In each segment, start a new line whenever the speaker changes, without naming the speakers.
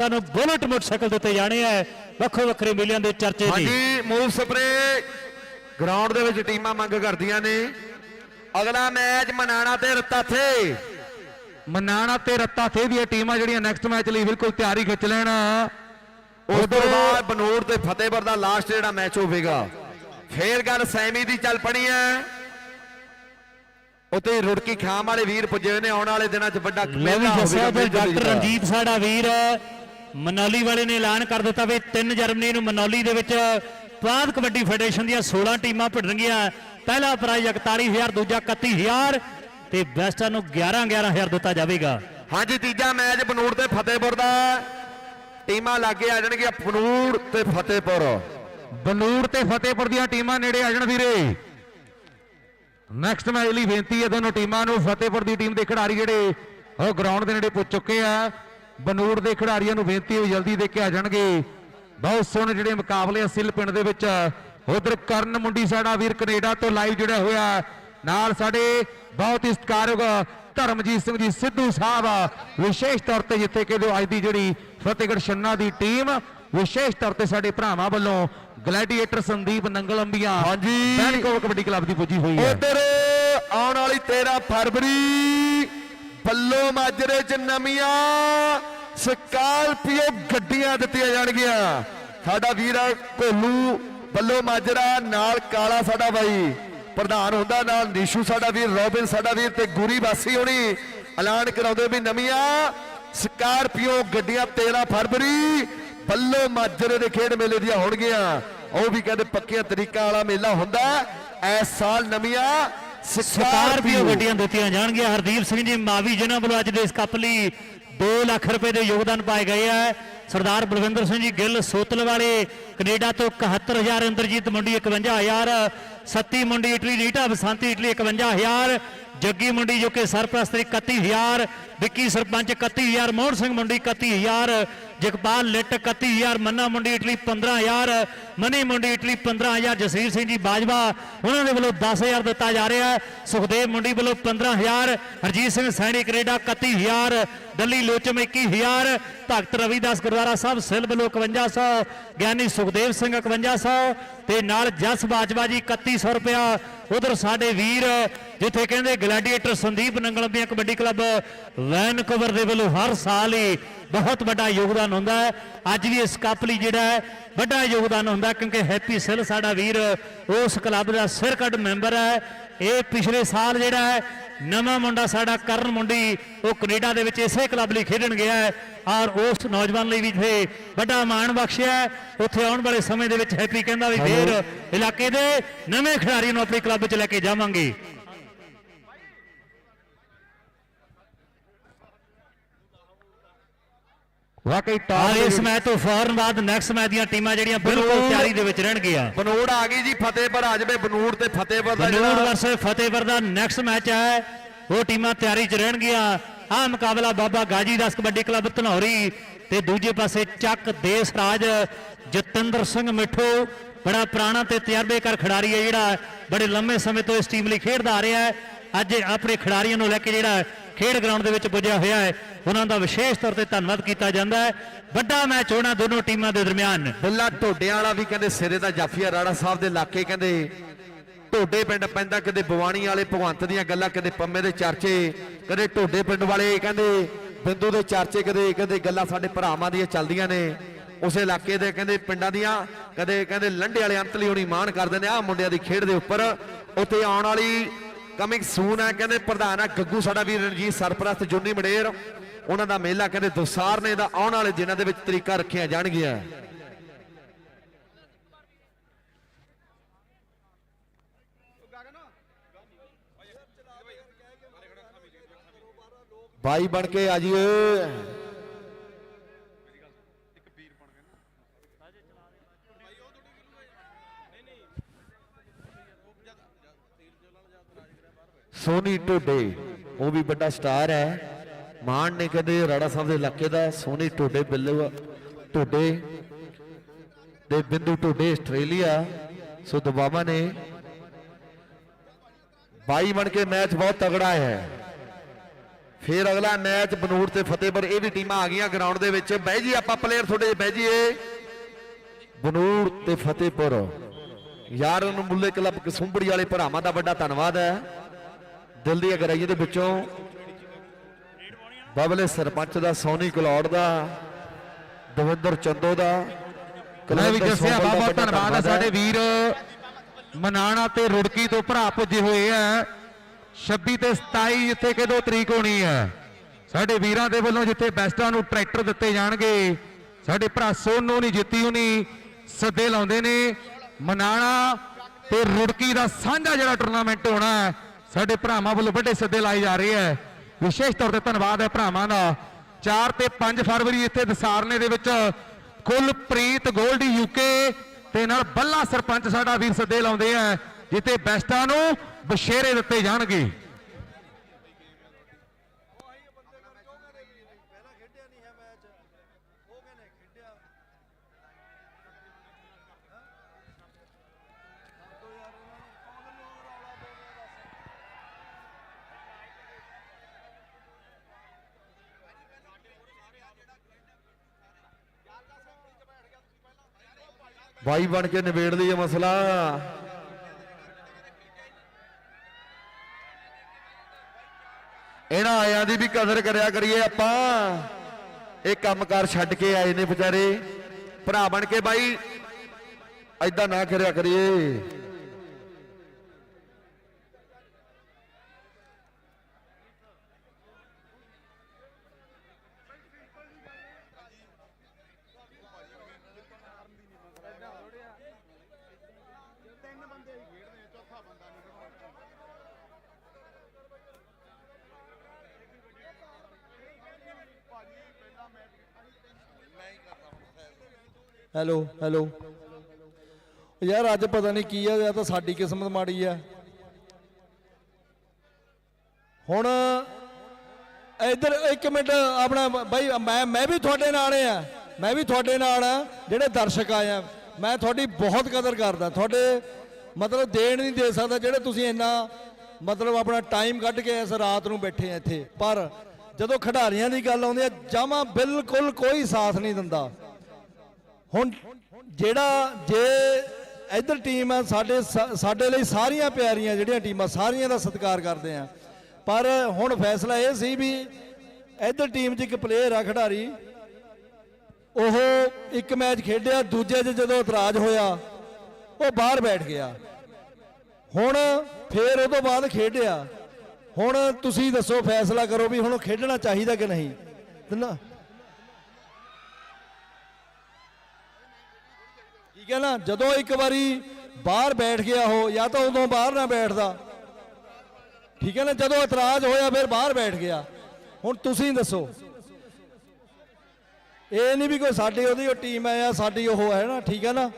ਸਾਨੂੰ bullet motorcycle ਦਿੱਤੇ ਜਾਣੇ ਆ। ਵੱਖੋ ਵੱਖਰੇ ਮੇਲਿਆਂ ਦੇ ਚਰਚੇ ਜੀ
ਹਾਂਜੀ ਮੂਵ ਸਪਰੇ ਗਰਾਊਂਡ ਦੇ ਵਿੱਚ ਟੀਮਾਂ ਮੰਗ ਕਰਦੀਆਂ ਨੇ। ਅਗਲਾ ਮੈਚ ਮਨਾਣਾ ਤੇ ਰਤਾਥੇ
ਮਨਾਣਾ ਤੇ ਰੱਤਾ ਥੇ ਦੀਆਂ ਟੀਮਾਂ ਜਿਹੜੀਆਂ ਨੈਕਸਟ ਮੈਚ ਲਈ ਬਿਲਕੁਲ ਤਿਆਰੀ ਖਿੱਚ ਲੈਣ।
ਉਸ ਤੋਂ ਬਾਅਦ ਬਨੂੜ ਤੇ ਫਤਿਹਪੁਰ ਦਾ ਲਾਸਟ ਜਿਹੜਾ ਮੈਚ ਹੋਵੇਗਾ। ਫੇਰ ਗੱਲ ਸੈਮੀ ਦੀ ਚੱਲ ਪਣੀ ਹੈ। ਉੱਤੇ ਰੁੜਕੀ ਖਾਮ ਵਾਲੇ ਵੀਰ ਪੁੱਜੇ ਹੋਏ ਨੇ ਆਉਣ ਵਾਲੇ ਦਿਨਾਂ 'ਚ ਵੱਡਾ
ਮੈਂ ਵੀ
ਮੇਲਾ
ਦੱਸਿਆ
ਹੋਵੇਗਾ
ਡਾਕਟਰ
ਦਾ।
ਰਣਜੀਤ ਸਾਡਾ ਵੀਰ ਮਨਾਲੀ ਵਾਲੇ ਨੇ ਐਲਾਨ ਕਰ ਦਿੱਤਾ ਵੀ 3 ਜਰਮਨੀ ਨੂੰ ਮਨਾਲੀ ਦੇ ਵਿੱਚ ਪ੍ਰਾਂਤ ਕਬੱਡੀ ਫੈਡਰੇਸ਼ਨ ਦੀਆਂ 16 ਟੀਮਾਂ ਭਿੜਨਗੀਆਂ। ਪਹਿਲਾ ਪ੍ਰਾਈਜ਼ 41000 ਦੂਜਾ 31000 ਤੇ ਬੈਸਟਾਂ ਨੂੰ 11 11000 ਦਿੱਤਾ ਜਾਵੇਗਾ।
ਹਾਂਜੀ ਤੀਜਾ ਮੈਚ ਬਨੂੜ ਤੇ ਫਤਿਹਪੁਰ ਦਾ। ਟੀਮਾਂ ਲਾਗੇ ਆ ਜਾਣਗੀਆਂ ਬਨੂੜ ਤੇ ਫਤਿਹਪੁਰ।
ਬਨੂੜ ਤੇ ਫਤਿਹਪੁਰ ਦੀਆਂ ਟੀਮਾਂ ਨੇੜੇ ਆ ਜਾਣ ਵੀਰੇ। ਨੈਕਸਟ ਮੈਚ ਲਈ ਬੇਨਤੀ ਹੈ ਦੋਨੋਂ ਟੀਮਾਂ ਨੂੰ ਫਤਿਹਪੁਰ ਦੀ ਟੀਮ ਦੇ ਖਿਡਾਰੀ ਜਿਹੜੇ ਉਹ ਗਰਾਊਂਡ ਦੇ ਨੇੜੇ ਪੁੱਜ ਚੁੱਕੇ ਆ। ਬਨੂੜ ਦੇ ਖਿਡਾਰੀਆਂ ਨੂੰ ਬੇਨਤੀ ਹੈ ਵੀ ਜਲਦੀ ਦੇ ਕੇ ਆ ਜਾਣਗੇ। ਬਹੁਤ ਸੋਹਣੇ ਜਿਹੜੇ ਮੁਕਾਬਲੇ ਆ ਸਿੱਲ ਪਿੰਡ ਦੇ ਵਿੱਚ। ਉਧਰ ਕਰਨ ਮੁੰਡੀ ਸਾਡਾ ਵੀਰ ਕੈਨੇਡਾ ਤੋਂ ਲਾਈਵ ਜੁੜਿਆ ਹੋਇਆ। ਨਾਲ ਸਾਡੇ ਬਹੁਤ ਹੀ ਸਤਿਕਾਰਯੋਗ ਧਰਮਜੀਤ ਸਿੰਘ ਜੀ ਸਿੱਧੂ ਸਾਹਿਬ। ਵਿਸ਼ੇਸ਼ ਤੌਰ ਤੇ ਜਿੱਥੇ ਕਿ ਅੱਜ ਦੀ ਜਿਹੜੀ ਫਤਿਹਗੜ੍ਹ ਛੰਨਾ ਦੀ ਟੀਮ ਵਿਸ਼ੇਸ਼ ਤੌਰ ਤੇ ਸਾਡੇ ਭਰਾਵਾਂ ਵੱਲੋਂ ਗਲੈਡੀਏਟਰ ਸੰਦੀਪ ਨੰਗਲ ਅੰਬੀਆਂ
ਹਾਂਜੀ।
ਬੈਂਕੋ ਕਬੱਡੀ ਕਲੱਬ ਦੀ ਪੁੱਜੀ ਹੋਈ ਹੈ।
ਉਧਰ ਆਉਣ ਵਾਲੀ 13 ਫਰਵਰੀ ਬੱਲੋ ਮਾਜਰੇ ਚ ਨਵੀਆਂ ਸਕਾਰਪੀਓ ਗੱਡੀਆਂ ਦਿੱਤੀਆਂ ਜਾਣਗੀਆਂ। ਸਾਡਾ ਵੀਰ ਆ ਕੋਲੂ ਬੱਲੋ ਮਾਜਰਾ ਨਾਲ ਕਾਲਾ ਸਾਡਾ ਬਾਈ। ਪ੍ਰਧਾਨ ਹੁੰਦਾ ਨਾਲ ਨੀਸ਼ੂ ਸਾਡਾ ਵੀਰ, ਰੋਬਿਨ ਸਾਡਾ ਵੀਰ ਤੇ ਗੁਰੀ ਵਾਸੀ ਹੋਣੀ। ਐਲਾਨ ਕਰਾਉਂਦੇ ਵੀ ਨਵੀਆਂ ਸਕਾਰਪੀਓ ਗੱਡੀਆਂ 13 ਫਰਵਰੀ ਬੱਲੋ ਮਾਜਰੇ ਦੇ ਖੇਡ ਮੇਲੇ ਦੀਆਂ ਹੋਣਗੀਆਂ। ਉਹ ਵੀ ਕਹਿੰਦੇ ਪੱਕੀਆਂ ਤਰੀਕਾਂ ਵਾਲਾ ਮੇਲਾ ਹੁੰਦਾ। ਇਸ ਸਾਲ ਨਵੀਆਂ
ਸਕਾਰਪੀਓ ਗੱਡੀਆਂ ਦਿੱਤੀਆਂ ਜਾਣਗੀਆਂ। ਹਰਦੀਪ ਸਿੰਘ ਜੀ ਮਾਵੀ ਜਿਨ੍ਹਾਂ ਵੱਲੋਂ ਅੱਜ ਦੇ ਇਸ ਕੱਪ ਲਈ 2 ਲੱਖ ਰੁਪਏ ਦੇ ਯੋਗਦਾਨ ਪਾਏ ਗਏ ਆ। ਸਰਦਾਰ ਬਲਵਿੰਦਰ ਸਿੰਘ ਜੀ ਗਿੱਲ ਸੋਤਲ ਵਾਲੇ ਕੈਨੇਡਾ ਤੋਂ 71000 ਇੰਦਰਜੀਤ ਮੁੰਡੀ 51000 ਸੱਤੀ ਮੁੰਡੀ ਇਟਲੀ ਰੀਟਾ ਬਸੰਤੀ ਇਟਲੀ 51000 ਜੱਗੀ ਮੁੰਡੀ ਜੋ ਕਿ ਸਰਪ੍ਰਸਤ 31000 ਵਿੱਕੀ ਸਰਪੰਚ 31000 ਮੋਹਨ ਸਿੰਘ ਮੁੰਡੀ 31000 ਜਗਪਾਲ ਲਿੱਟ 31000 ਮੰਨਾ ਮੁੰਡੀ ਇਟਲੀ 15000 ਮਨੀ ਮੁੰਡੀ ਇਟਲੀ 15000 ਜਸਵੀਰ ਸਿੰਘ ਜੀ ਬਾਜਵਾ, ਉਹਨਾਂ ਦੇ ਵੱਲੋਂ 10000 ਦਿੱਤਾ ਜਾ ਰਿਹਾ ਸੁਖਦੇਵ ਮੁੰਡੀ ਵੱਲੋਂ 15000 ਹਰਜੀਤ ਸਿੰਘ ਸੈਣੀ ਕੈਨੇਡਾ 31000 ਦੱਲੀ ਲੋਚਮ 21000 ਭਗਤ ਰਵੀਦਾਸ ਗੁਰਦੁਆਰਾ ਸਾਹਿਬ, ਸਿਲ 5100 ਗਿਆਨੀ ਸੁਖਦੇਵ ਸਿੰਘ 5100 ਤੇ ਨਾਲ ਜਸ ਬਾਜਵਾ ਜੀ 3100 ਰੁਪਇਆ, ਉਧਰ ਸਾਡੇ ਵੀਰ, ਜਿੱਥੇ ਕਹਿੰਦੇ gladiator Sandeep Nanglambian kabaddi club, Vancouver ਦੇ ਵੱਲੋਂ ਹਰ ਸਾਲ ਹੀ ਬਹੁਤ ਵੱਡਾ ਯੋਗਦਾਨ ਹੁੰਦਾ ਹੈ। ਅੱਜ ਵੀ ਇਸ ਕੱਪ ਲਈ ਜਿਹੜਾ ਹੈ, ਵੱਡਾ ਯੋਗਦਾਨ ਹੁੰਦਾ ਕਿਉਂਕਿ ਹੈਪੀ ਸਿਲ ਸਾਡਾ ਵੀਰ, ਉਸ ਕਲੱਬ ਦਾ ਸਿਰ ਕੱਢ ਮੈਂਬਰ ਹੈ। ਇਹ ਪਿਛਲੇ ਸਾਲ ਜਿਹੜਾ ਹੈ ਨਵਾਂ ਮੁੰਡਾ ਸਾਡਾ ਕਰਨ ਮੁੰਡੀ ਉਹ ਕੈਨੇਡਾ ਦੇ ਵਿੱਚ ਇਸੇ ਕਲੱਬ ਲਈ ਖੇਡਣ ਗਿਆ ਹੈ ਔਰ ਉਸ ਨੌਜਵਾਨ ਲਈ ਵੀ ਫੇ ਵੱਡਾ ਮਾਣ ਬਖਸ਼ਿਆ। ਉੱਥੇ ਆਉਣ ਵਾਲੇ ਸਮੇਂ ਦੇ ਵਿੱਚ ਹੈਪੀ ਕਹਿੰਦਾ ਵੀ ਫੇਰ ਇਲਾਕੇ ਦੇ ਨਵੇਂ ਖਿਡਾਰੀ ਨੂੰ ਆਪਣੇ ਕਲੱਬ 'ਚ ਲੈ ਕੇ ਜਾਵਾਂਗੇ
ਵਾਕਈ
ਔਰ
ਟਾਪ
ਇਸ ਮੈਚ ਤੋਂ ਫੌਰਨ ਬਾਅਦ ਨੈਕਸਟ ਮੈਚ ਦੀਆਂ ਟੀਮਾਂ ਜਿਹੜੀਆਂ ਬਿਲਕੁਲ ਤਿਆਰੀ ਦੇ ਵਿੱਚ ਰਹਿਣਗੀਆਂ।
ਬਨੂੜ ਆ ਗਈ ਜੀ ਫਤਿਹਪੁਰ ਆ ਜਾਵੇ ਬਨੂੜ ਤੇ ਫਤਿਹਪੁਰ ਦਾ
ਬਨੂੜ
ਜਿਹੜਾ
ਵਰਸੇ ਫਤਿਹਪੁਰ ਦਾ ਨੈਕਸਟ ਮੈਚ ਹੈ। ਉਹ ਟੀਮਾਂ ਤਿਆਰੀ 'ਚ ਰਹਿਣਗੀਆਂ। ਆਹ ਮੁਕਾਬਲਾ ਬਾਬਾ ਗਾਜੀ ਦਾਸ ਕਬੱਡੀ ਕਲੱਬ ਧਨੌਰੀ ਤੇ ਦੂਜੇ ਪਾਸੇ ਚੱਕ ਦੇਸ ਰਾਜ ਜਤਿੰਦਰ ਸਿੰਘ ਮਿੱਠੂ। ਬੜਾ ਪੁਰਾਣਾ ਤੇ ਤਜਰਬੇਕਾਰ ਖਿਡਾਰੀ ਹੈ ਜਿਹੜਾ ਬੜੇ ਲੰਮੇ ਸਮੇਂ ਤੋਂ ਇਸ ਟੀਮ ਲਈ ਖੇਡਦਾ ਆ ਰਿਹਾ ਹੈ। ਅੱਜ ਆਪਣੇ ਖਿਡਾਰੀਆਂ ਨੂੰ ਲੈ ਕੇ ਜਿਹੜਾ ਖੇਡ ਗਰਾਊਂਡ ਦੇ ਵਿੱਚ ਪੁੱਜਿਆ ਹੋਇਆ ਹੈ। ਉਹਨਾਂ ਦਾ ਵਿਸ਼ੇਸ਼ ਤੌਰ ਤੇ ਧੰਨਵਾਦ ਕੀਤਾ ਜਾਂਦਾ ਹੈ। ਵੱਡਾ ਮੈਚ ਹੋਣਾ ਦੋਨੋਂ ਟੀਮਾਂ ਦੇ ਦਰਮਿਆਨ।
ਬਿੱਲਾ ਢੋਡਿਆਂ ਵਾਲਾ ਵੀ ਕਹਿੰਦੇ ਸਿਰੇ ਦਾ ਜਾਫੀਆ ਰਾੜਾ ਸਾਹਿਬ ਦੇ ਇਲਾਕੇ ਕਹਿੰਦੇ ਢੋਡੇ ਪਿੰਡ ਪੈਂਦਾ ਕਦੇ ਬਵਾਣੀ ਵਾਲੇ ਭਗਵੰਤ ਦੀਆਂ ਗੱਲਾਂ ਕਦੇ ਪੰਮੇ ਦੇ ਚਰਚੇ ਕਦੇ ਢੋਡੇ ਪਿੰਡ ਵਾਲੇ ਕਹਿੰਦੇ ਬਿੰਦੂ ਦੇ ਚਰਚੇ ਕਦੇ ਕਦੇ ਗੱਲਾਂ ਸਾਡੇ ਭਰਾਵਾਂ ਦੀਆਂ ਚੱਲਦੀਆਂ ਨੇ। ਉਸੇ ਇਲਾਕੇ ਦੇ ਕਹਿੰਦੇ ਪਿੰਡਾਂ ਦੀਆਂ ਕਦੇ ਕਹਿੰਦੇ ਲੰਡੇ ਵਾਲੇ ਅੰਤਲੀ ਹੋਣੀ ਮਾਣ ਕਰਦੇ ਨੇ, ਆਹ ਮੁੰਡਿਆਂ ਦੀ ਖੇਡ ਦੇ ਉੱਪਰ। ਉੱਥੇ ਆਉਣ ਵਾਲੀ ਕਮਿੰਗ ਸੂਨ ਹੈ ਕਹਿੰਦੇ ਪ੍ਰਧਾਨ ਆ ਗੱਗੂ, ਸਾਡਾ ਵੀਰ ਰਣਜੀਤ ਸਰਪ੍ਰਸਤ, ਜੁੰਨੀ ਮੜੇਰ, ਉਹਨਾਂ ਦਾ ਮੇਲਾ ਕਹਿੰਦੇ ਦੁਸਾਰ ਨੇ ਦਾ ਆਉਣ ਵਾਲੇ ਦਿਨਾਂ ਦੇ ਵਿੱਚ ਤਰੀਕਾ ਰੱਖਿਆ ਜਾਣਗੀਆਂ। ਬਾਈ ਬਣ ਕੇ ਆ ਜੀ ਸੋਨੀ ਟੋਡੇ ਉਹ ਵੀ ਵੱਡਾ ਸਟਾਰ ਹੈ। ਮਾਨ ਨੇ ਕਦੇ ਰਾੜਾ ਸਾਹਿਬ ਦੇ ਇਲਾਕੇ ਦਾ ਸੋਨੀ ਟੋਡੇ ਬਿੱਲੂ ਟੋਡੇ ਦੇ ਬਿੰਦੂ ਟੋਡੇ ਆਸਟ੍ਰੇਲੀਆ। ਸੋ ਦਬਾਵਾ ਨੇ ਬਾਈ ਬਣ ਕੇ ਮੈਚ ਬਹੁਤ ਤਗੜਾ ਹੈ। ਫਿਰ ਅਗਲਾ ਮੈਚ ਬਨੂੜ ਤੇ ਫਤਿਹਪੁਰ, ਇਹ ਵੀ ਟੀਮਾਂ ਆ ਗਈਆਂ ਗਰਾਊਂਡ ਦੇ ਵਿੱਚ। ਬਹਿ ਜੀ ਆਪਾਂ ਪਲੇਅਰ ਤੁਹਾਡੇ, ਬਹਿ ਜੀਏ। ਬਨੂੜ ਤੇ ਫਤਿਹਪੁਰ। ਯਾਰ ਨੂੰ ਮੁੱਲੇ ਕਲੱਬ ਕਸੁੰਬੜੀ ਵਾਲੇ ਭਰਾਵਾਂ ਦਾ ਵੱਡਾ ਧੰਨਵਾਦ ਹੈ। ਦਿਲ ਦੀ ਅਗਰਾਈ ਦੇ ਵਿੱਚੋਂ ਬਬਲੇ ਸਰਪੰਚ ਦਾ ਸੋਨੀ ਕਲੌੜ ਦਾ ਦਵਿੰਦਰ ਚੰਦੋ ਦਾ
ਲੈ ਵੀ
ਕੁਲਵਿੰਦਰ
ਜੱਸਿਆ
ਸੋਮਲ ਦਾ
ਬਾਬਾ
ਵੱਡਾ
ਧੰਨਵਾਦ ਹੈ। ਸਾਡੇ ਵੀਰ ਮਨਾਣਾ ਤੇ ਰੁੜਕੀ ਤੋਂ ਭਰਾ ਪੁੱਜੇ ਹੋਏ ਆ। 26 ਤੇ 27 ਜਿੱਥੇ ਕਿ ਦੋ ਤਰੀਕ ਹੋਣੀ ਹੈ ਸਾਡੇ ਵੀਰਾਂ ਦੇ ਵੱਲੋਂ ਜਿੱਥੇ ਬੈਸਟਾਂ ਨੂੰ ਟਰੈਕਟਰ ਦਿੱਤੇ ਜਾਣਗੇ ਸਾਡੇ ਭਰਾ ਸੋਨੂ ਨਹੀਂ ਜਿੱਤੀ ਹੁਣੀ ਸੱਦੇ ਲਾਉਂਦੇ ਨੇ। ਮਨਾਣਾ ਤੇ ਰੁੜਕੀ ਦਾ ਸਾਂਝਾ ਜਿਹੜਾ ਟੂਰਨਾਮੈਂਟ ਹੋਣਾ ਹੈ ਸਾਡੇ ਭਰਾਵਾਂ ਵੱਲੋਂ ਵੱਡੇ ਸੱਦੇ ਲਾਏ ਜਾ ਰਹੇ ਹੈ। ਵਿਸ਼ੇਸ਼ ਤੌਰ ਤੇ ਧੰਨਵਾਦ ਹੈ ਭਰਾਵਾਂ ਦਾ। 4 ਤੇ 5 ਫਰਵਰੀ ਇੱਥੇ ਦਸਾਰਨੇ ਦੇ ਵਿੱਚ ਕੁਲਪ੍ਰੀਤ ਗੋਲਡੀ ਯੂਕੇ ਤੇ ਨਾਲ ਬੱਲਾ ਸਰਪੰਚ ਸਾਡਾ ਵੀਰ ਸੱਦੇ ਲਾਉਂਦੇ ਆ ਜਿੱਥੇ ਬੈਸਟਾਂ ਨੂੰ ਬਸ਼ੇਰੇ ਦਿੱਤੇ ਜਾਣਗੇ।
ਬਾਈ ਬਣ ਕੇ ਨਿਬੇੜ ਲਈਏ ਮਸਲਾ। ਇਹਨਾਂ ਆਇਆਂ ਦੀ ਵੀ ਕਦਰ ਕਰਿਆ ਕਰੀਏ ਆਪਾਂ। ਇਹ ਕੰਮਕਾਰ ਛੱਡ ਕੇ ਆਏ ਨੇ ਵਿਚਾਰੇ। ਭਰਾ ਬਣ ਕੇ ਬਾਈ ਐਦਾਂ ਨਾ ਕਰਿਆ ਕਰੀਏ।
Hello hello. ਯਾਰ ਅੱਜ ਪਤਾ ਨਹੀਂ ਕੀ ਆ, ਜਾਂ ਤਾਂ ਸਾਡੀ ਕਿਸਮਤ ਮਾੜੀ ਆ। ਹੁਣ ਇੱਧਰ ਇੱਕ ਮਿੰਟ ਆਪਣਾ ਬਾਈ, ਮੈਂ ਮੈਂ ਵੀ ਤੁਹਾਡੇ ਨਾਲ ਆ। ਮੈਂ ਵੀ ਤੁਹਾਡੇ ਨਾਲ ਆ, ਜਿਹੜੇ ਦਰਸ਼ਕ ਆਏ ਆ। ਮੈਂ ਤੁਹਾਡੀ ਬਹੁਤ ਕਦਰ ਕਰਦਾ। ਤੁਹਾਡੇ ਮਤਲਬ ਦੇਣ ਨਹੀਂ ਦੇ ਸਕਦਾ, ਜਿਹੜੇ ਤੁਸੀਂ ਇੰਨਾ ਮਤਲਬ ਆਪਣਾ ਟਾਈਮ ਕੱਢ ਕੇ ਇਸ ਰਾਤ ਨੂੰ ਬੈਠੇ ਆ ਇੱਥੇ। ਪਰ ਜਦੋਂ ਖਿਡਾਰੀਆਂ ਦੀ ਗੱਲ ਆਉਂਦੀ ਹੈ ਜਮਾ ਬਿਲਕੁਲ ਕੋਈ ਸਾਥ ਨਹੀਂ ਦਿੰਦਾ। ਹੁਣ ਜਿਹੜਾ ਜੇ ਇਧਰ ਟੀਮ ਆ, ਸਾਡੇ ਸਾ- ਸਾਡੇ ਲਈ ਸਾਰੀਆਂ ਪਿਆਰੀਆਂ ਜਿਹੜੀਆਂ ਟੀਮਾਂ ਸਾਰੀਆਂ ਦਾ ਸਤਿਕਾਰ ਕਰਦੇ ਆ। ਪਰ ਹੁਣ ਫੈਸਲਾ ਇਹ ਸੀ ਵੀ ਇਧਰ ਟੀਮ 'ਚ ਇੱਕ ਪਲੇਅਰ ਆ ਖਿਡਾਰੀ, ਉਹ ਇੱਕ ਮੈਚ ਖੇਡਿਆ, ਦੂਜੇ 'ਚ ਜਦੋਂ ਇਤਰਾਜ਼ ਹੋਇਆ, ਉਹ ਬਾਹਰ ਬੈਠ ਗਿਆ। ਹੁਣ ਫੇਰ ਉਹ ਤੋਂ ਬਾਅਦ ਖੇਡਿਆ। ਹੁਣ ਤੁਸੀਂ ਦੱਸੋ ਫੈਸਲਾ ਕਰੋ ਵੀ ਹੁਣ ਖੇਡਣਾ ਚਾਹੀਦਾ ਕਿ ਨਹੀਂ। ਨਾ ਠੀਕ ਹੈ ਨਾ? ਜਦੋਂ ਇੱਕ ਵਾਰੀ ਬਾਹਰ ਬੈਠ ਗਿਆ ਉਹ, ਜਾਂ ਤਾਂ ਉਦੋਂ ਬਾਹਰ ਨਾ ਬੈਠਦਾ। ਠੀਕ ਹੈ ਨਾ? ਜਦੋਂ ਇਤਰਾਜ਼ ਹੋਇਆ, ਫਿਰ ਬਾਹਰ ਬੈਠ ਗਿਆ। ਹੁਣ ਤੁਸੀਂ ਦੱਸੋ। ਇਹ ਨਹੀਂ ਵੀ ਕੋਈ ਸਾਡੀ ਉਹਦੀ ਉਹ ਟੀਮ ਹੈ ਜਾਂ ਸਾਡੀ ਉਹ ਹੈ ਨਾ, ਠੀਕ ਹੈ ਨਾ?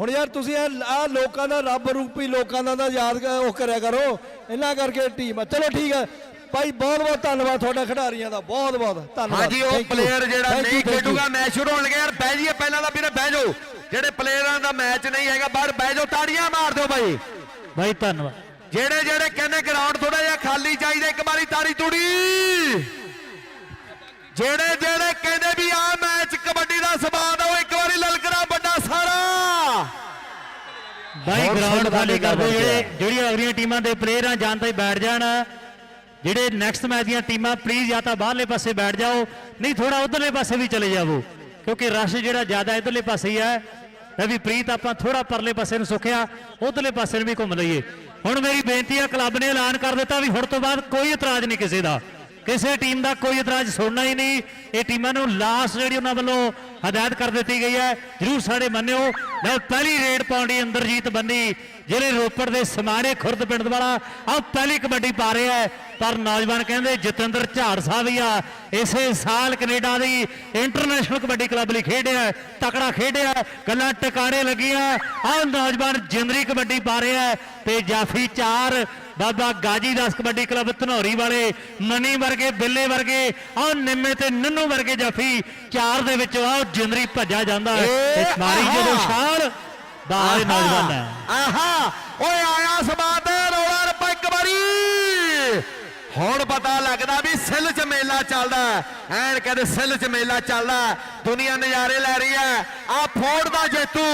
ਹੁਣ ਯਾਰ ਤੁਸੀਂ ਆ ਲੋਕਾਂ ਦਾ ਰੱਬ ਰੂਪੀ ਲੋਕਾਂ ਦਾ ਤਾਂ ਯਾਦ ਉਹ ਕਰਿਆ ਕਰੋ। ਇਹਨਾਂ ਕਰਕੇ ਟੀਮ ਆ ਚਲੋ ਠੀਕ ਹੈ। ਭਾਈ ਬਹੁਤ ਬਹੁਤ ਧੰਨਵਾਦ ਤੁਹਾਡਾ ਖਿਡਾਰੀਆਂ ਦਾ ਬਹੁਤ ਬਹੁਤ ਧੰਨਵਾਦ
ਹਾਂਜੀ ਉਹ. ਪਲੇਅਰ ਜਿਹੜਾ ਨਹੀਂ. ਖੇਡੂਗਾ ਮੈਚ ਸ਼ੁਰੂ ਹੋਣ ਲੱਗਿਆ ਯਾਰ ਬਹਿ ਜਾਈਏ ਪਹਿਲਾਂ ਤਾਂ ਵੀਰੇ ਬਹਿ ਜਾਓ ਜਿਹੜੇ ਪਲੇਅਰਾਂ ਦਾ ਮੈਚ ਨਹੀਂ ਹੈਗਾ ਬਾਹਰ ਬਹਿ ਜਾਓ ਤਾੜੀਆਂ ਮਾਰ ਦਿਓ ਬਾਈ
ਬਾਈ ਧੰਨਵਾਦ
ਜਿਹੜੇ ਜਿਹੜੇ ਕਹਿੰਦੇ ਗਰਾਊਂਡ ਥੋੜਾ ਜਿਹਾ ਖਾਲੀ ਚਾਹੀਦਾ ਇੱਕ ਵਾਰੀ ਤਾੜੀ ਤੂੜੀ ਜਿਹੜੇ ਜਿਹੜੇ ਕਹਿੰਦੇ ਵੀ ਆ ਮੈਚ ਕਬੱਡੀ ਦਾ ਸਵਾਦ ਆ ਉਹ ਇੱਕ ਵਾਰੀ ਲਲਕਰਾ ਵੱਡਾ ਸਾਰਾ
ਬਾਈ ਗਰਾਊਂਡ ਖਾਲੀ ਕਰ ਦਿਓ ਜਿਹੜੇ। ਜਿਹੜੀਆਂ ਅਗਲੀਆਂ ਟੀਮਾਂ ਦੇ ਪਲੇਅਰ ਆ ਜਾਂ ਤਾਂ ਹੀ ਬੈਠ ਜਾਣ ਜਿਹੜੇ ਨੈਕਸਟ ਮੈਚ ਦੀਆਂ ਟੀਮਾਂ ਪਲੀਜ਼ ਜਾਂ ਤਾਂ ਬਾਹਰਲੇ ਪਾਸੇ ਬੈਠ ਜਾਓ, ਨਹੀਂ ਥੋੜਾ ਉਧਰਲੇ ਪਾਸੇ ਵੀ ਚਲੇ ਜਾਵੋ, ਕਿਉਂਕਿ ਰਸ਼ ਜਿਹੜਾ ਜ਼ਿਆਦਾ ਇਧਰਲੇ ਪਾਸੇ ਹੀ ਹੈ ਮੈਂ ਵੀ ਪ੍ਰੀਤ ਆਪਾਂ ਥੋੜਾ ਪਰਲੇ ਪਾਸੇ ਨੂੰ ਸੁੱਖਿਆ, ਉਧਰਲੇ ਪਾਸੇ ਨੂੰ ਵੀ ਘੁੰਮ ਲਈਏ। ਹੁਣ ਮੇਰੀ ਬੇਨਤੀ ਹੈ ਕਲੱਬ ਨੇ ਐਲਾਨ ਕਰ ਦਿੱਤਾ ਵੀ ਹੁਣ ਤੋਂ ਬਾਅਦ ਕੋਈ ਇਤਰਾਜ਼ ਨਹੀਂ ਕਿਸੇ ਦਾ। ਕਿਸੇ ਟੀਮ ਦਾ ਕੋਈ ਇਤਰਾਜ਼ ਸੁਣਨਾ ਹੀ ਨਹੀਂ। ਇਹ ਟੀਮਾਂ ਨੂੰ ਲਾਸਟ ਜਿਹੜੀ ਉਹਨਾਂ ਵੱਲੋਂ ਹਦਾਇਤ ਕਰ ਦਿੱਤੀ ਗਈ ਹੈ। ਜਰੂਰ ਸਾਡੇ ਮੰਨਿਓ ਲੈ ਪਹਿਲੀ ਰੇਡ ਪਾਉਂਦੀ ਅੰਦਰਜੀਤ ਬੰਨੀ ਜਿਹੜੇ ਰੋਪੜ ਦੇ ਸਮਾਣੇ ਖੁਰਦ ਪਿੰਡ ਵਾਲਾ ਆ ਪਹਿਲੀ ਕਬੱਡੀ ਪਾ ਰਿਹਾ ਹੈ। ਪਰ ਨੌਜਵਾਨ ਕਹਿੰਦੇ, ਜਤਿੰਦਰ ਝਾੜ ਸਾਹਿਬ ਵੀ ਆ, ਇਸੇ ਸਾਲ ਕੈਨੇਡਾ ਦੀ ਇੰਟਰਨੈਸ਼ਨਲ ਕਬੱਡੀ ਕਲੱਬ ਲਈ ਖੇਡਿਆ ਤਕੜਾ ਖੇਡਿਆ ਗੱਲਾਂ ਟਿਕਾਣੇ ਲੱਗੀਆਂ। ਆ ਨੌਜਵਾਨ ਜਿੰਦਰੀ ਕਬੱਡੀ ਪਾ ਰਿਹਾ ਹੈ ਤੇ ਜਾਫੀ ਚਾਰ ਬਾਬਾ ਗਾਜੀ ਦਾਸ ਕਬੱਡੀ ਕਲੱਬ ਧਨੌਰੀ ਵਾਲੇ ਮਨੀ ਵਰਗੇ ਬਿੱਲੇ ਵਰਗੇ ਆਹ ਨਿੰਮੇ ਤੇ ਨੰਨੂ ਵਰਗੇ ਜਾਫੀ ਚਾਰ ਦੇ ਵਿੱਚ ਆਹ ਜਿੰਦਰੀ ਭੱਜਾ ਜਾਂਦਾ ਹੈ। ਮਾਰੀ ਜਦੋਂ। ਛਾਲ ਬਾਹਰ ਨੌਜਵਾਨ ਹੈ।
ਆਹਾ। ਓਏ ਆਇਆ ਸਮਾਦ ਰੌਲਾ ਰੱਪਾ ਇੱਕ ਵਾਰੀ ਹੁਣ ਪਤਾ ਲੱਗਦਾ ਵੀ ਸਿੱਲ 'ਚ ਮੇਲਾ ਚੱਲਦਾ। ਐਨ ਕਹਿੰਦੇ ਸਿੱਲ 'ਚ ਮੇਲਾ ਚੱਲਦਾ। ਦੁਨੀਆ ਨਜ਼ਾਰੇ ਲੈ ਰਹੀ ਹੈ ਆ ਫੋੜ ਦਾ ਜੇਤੂ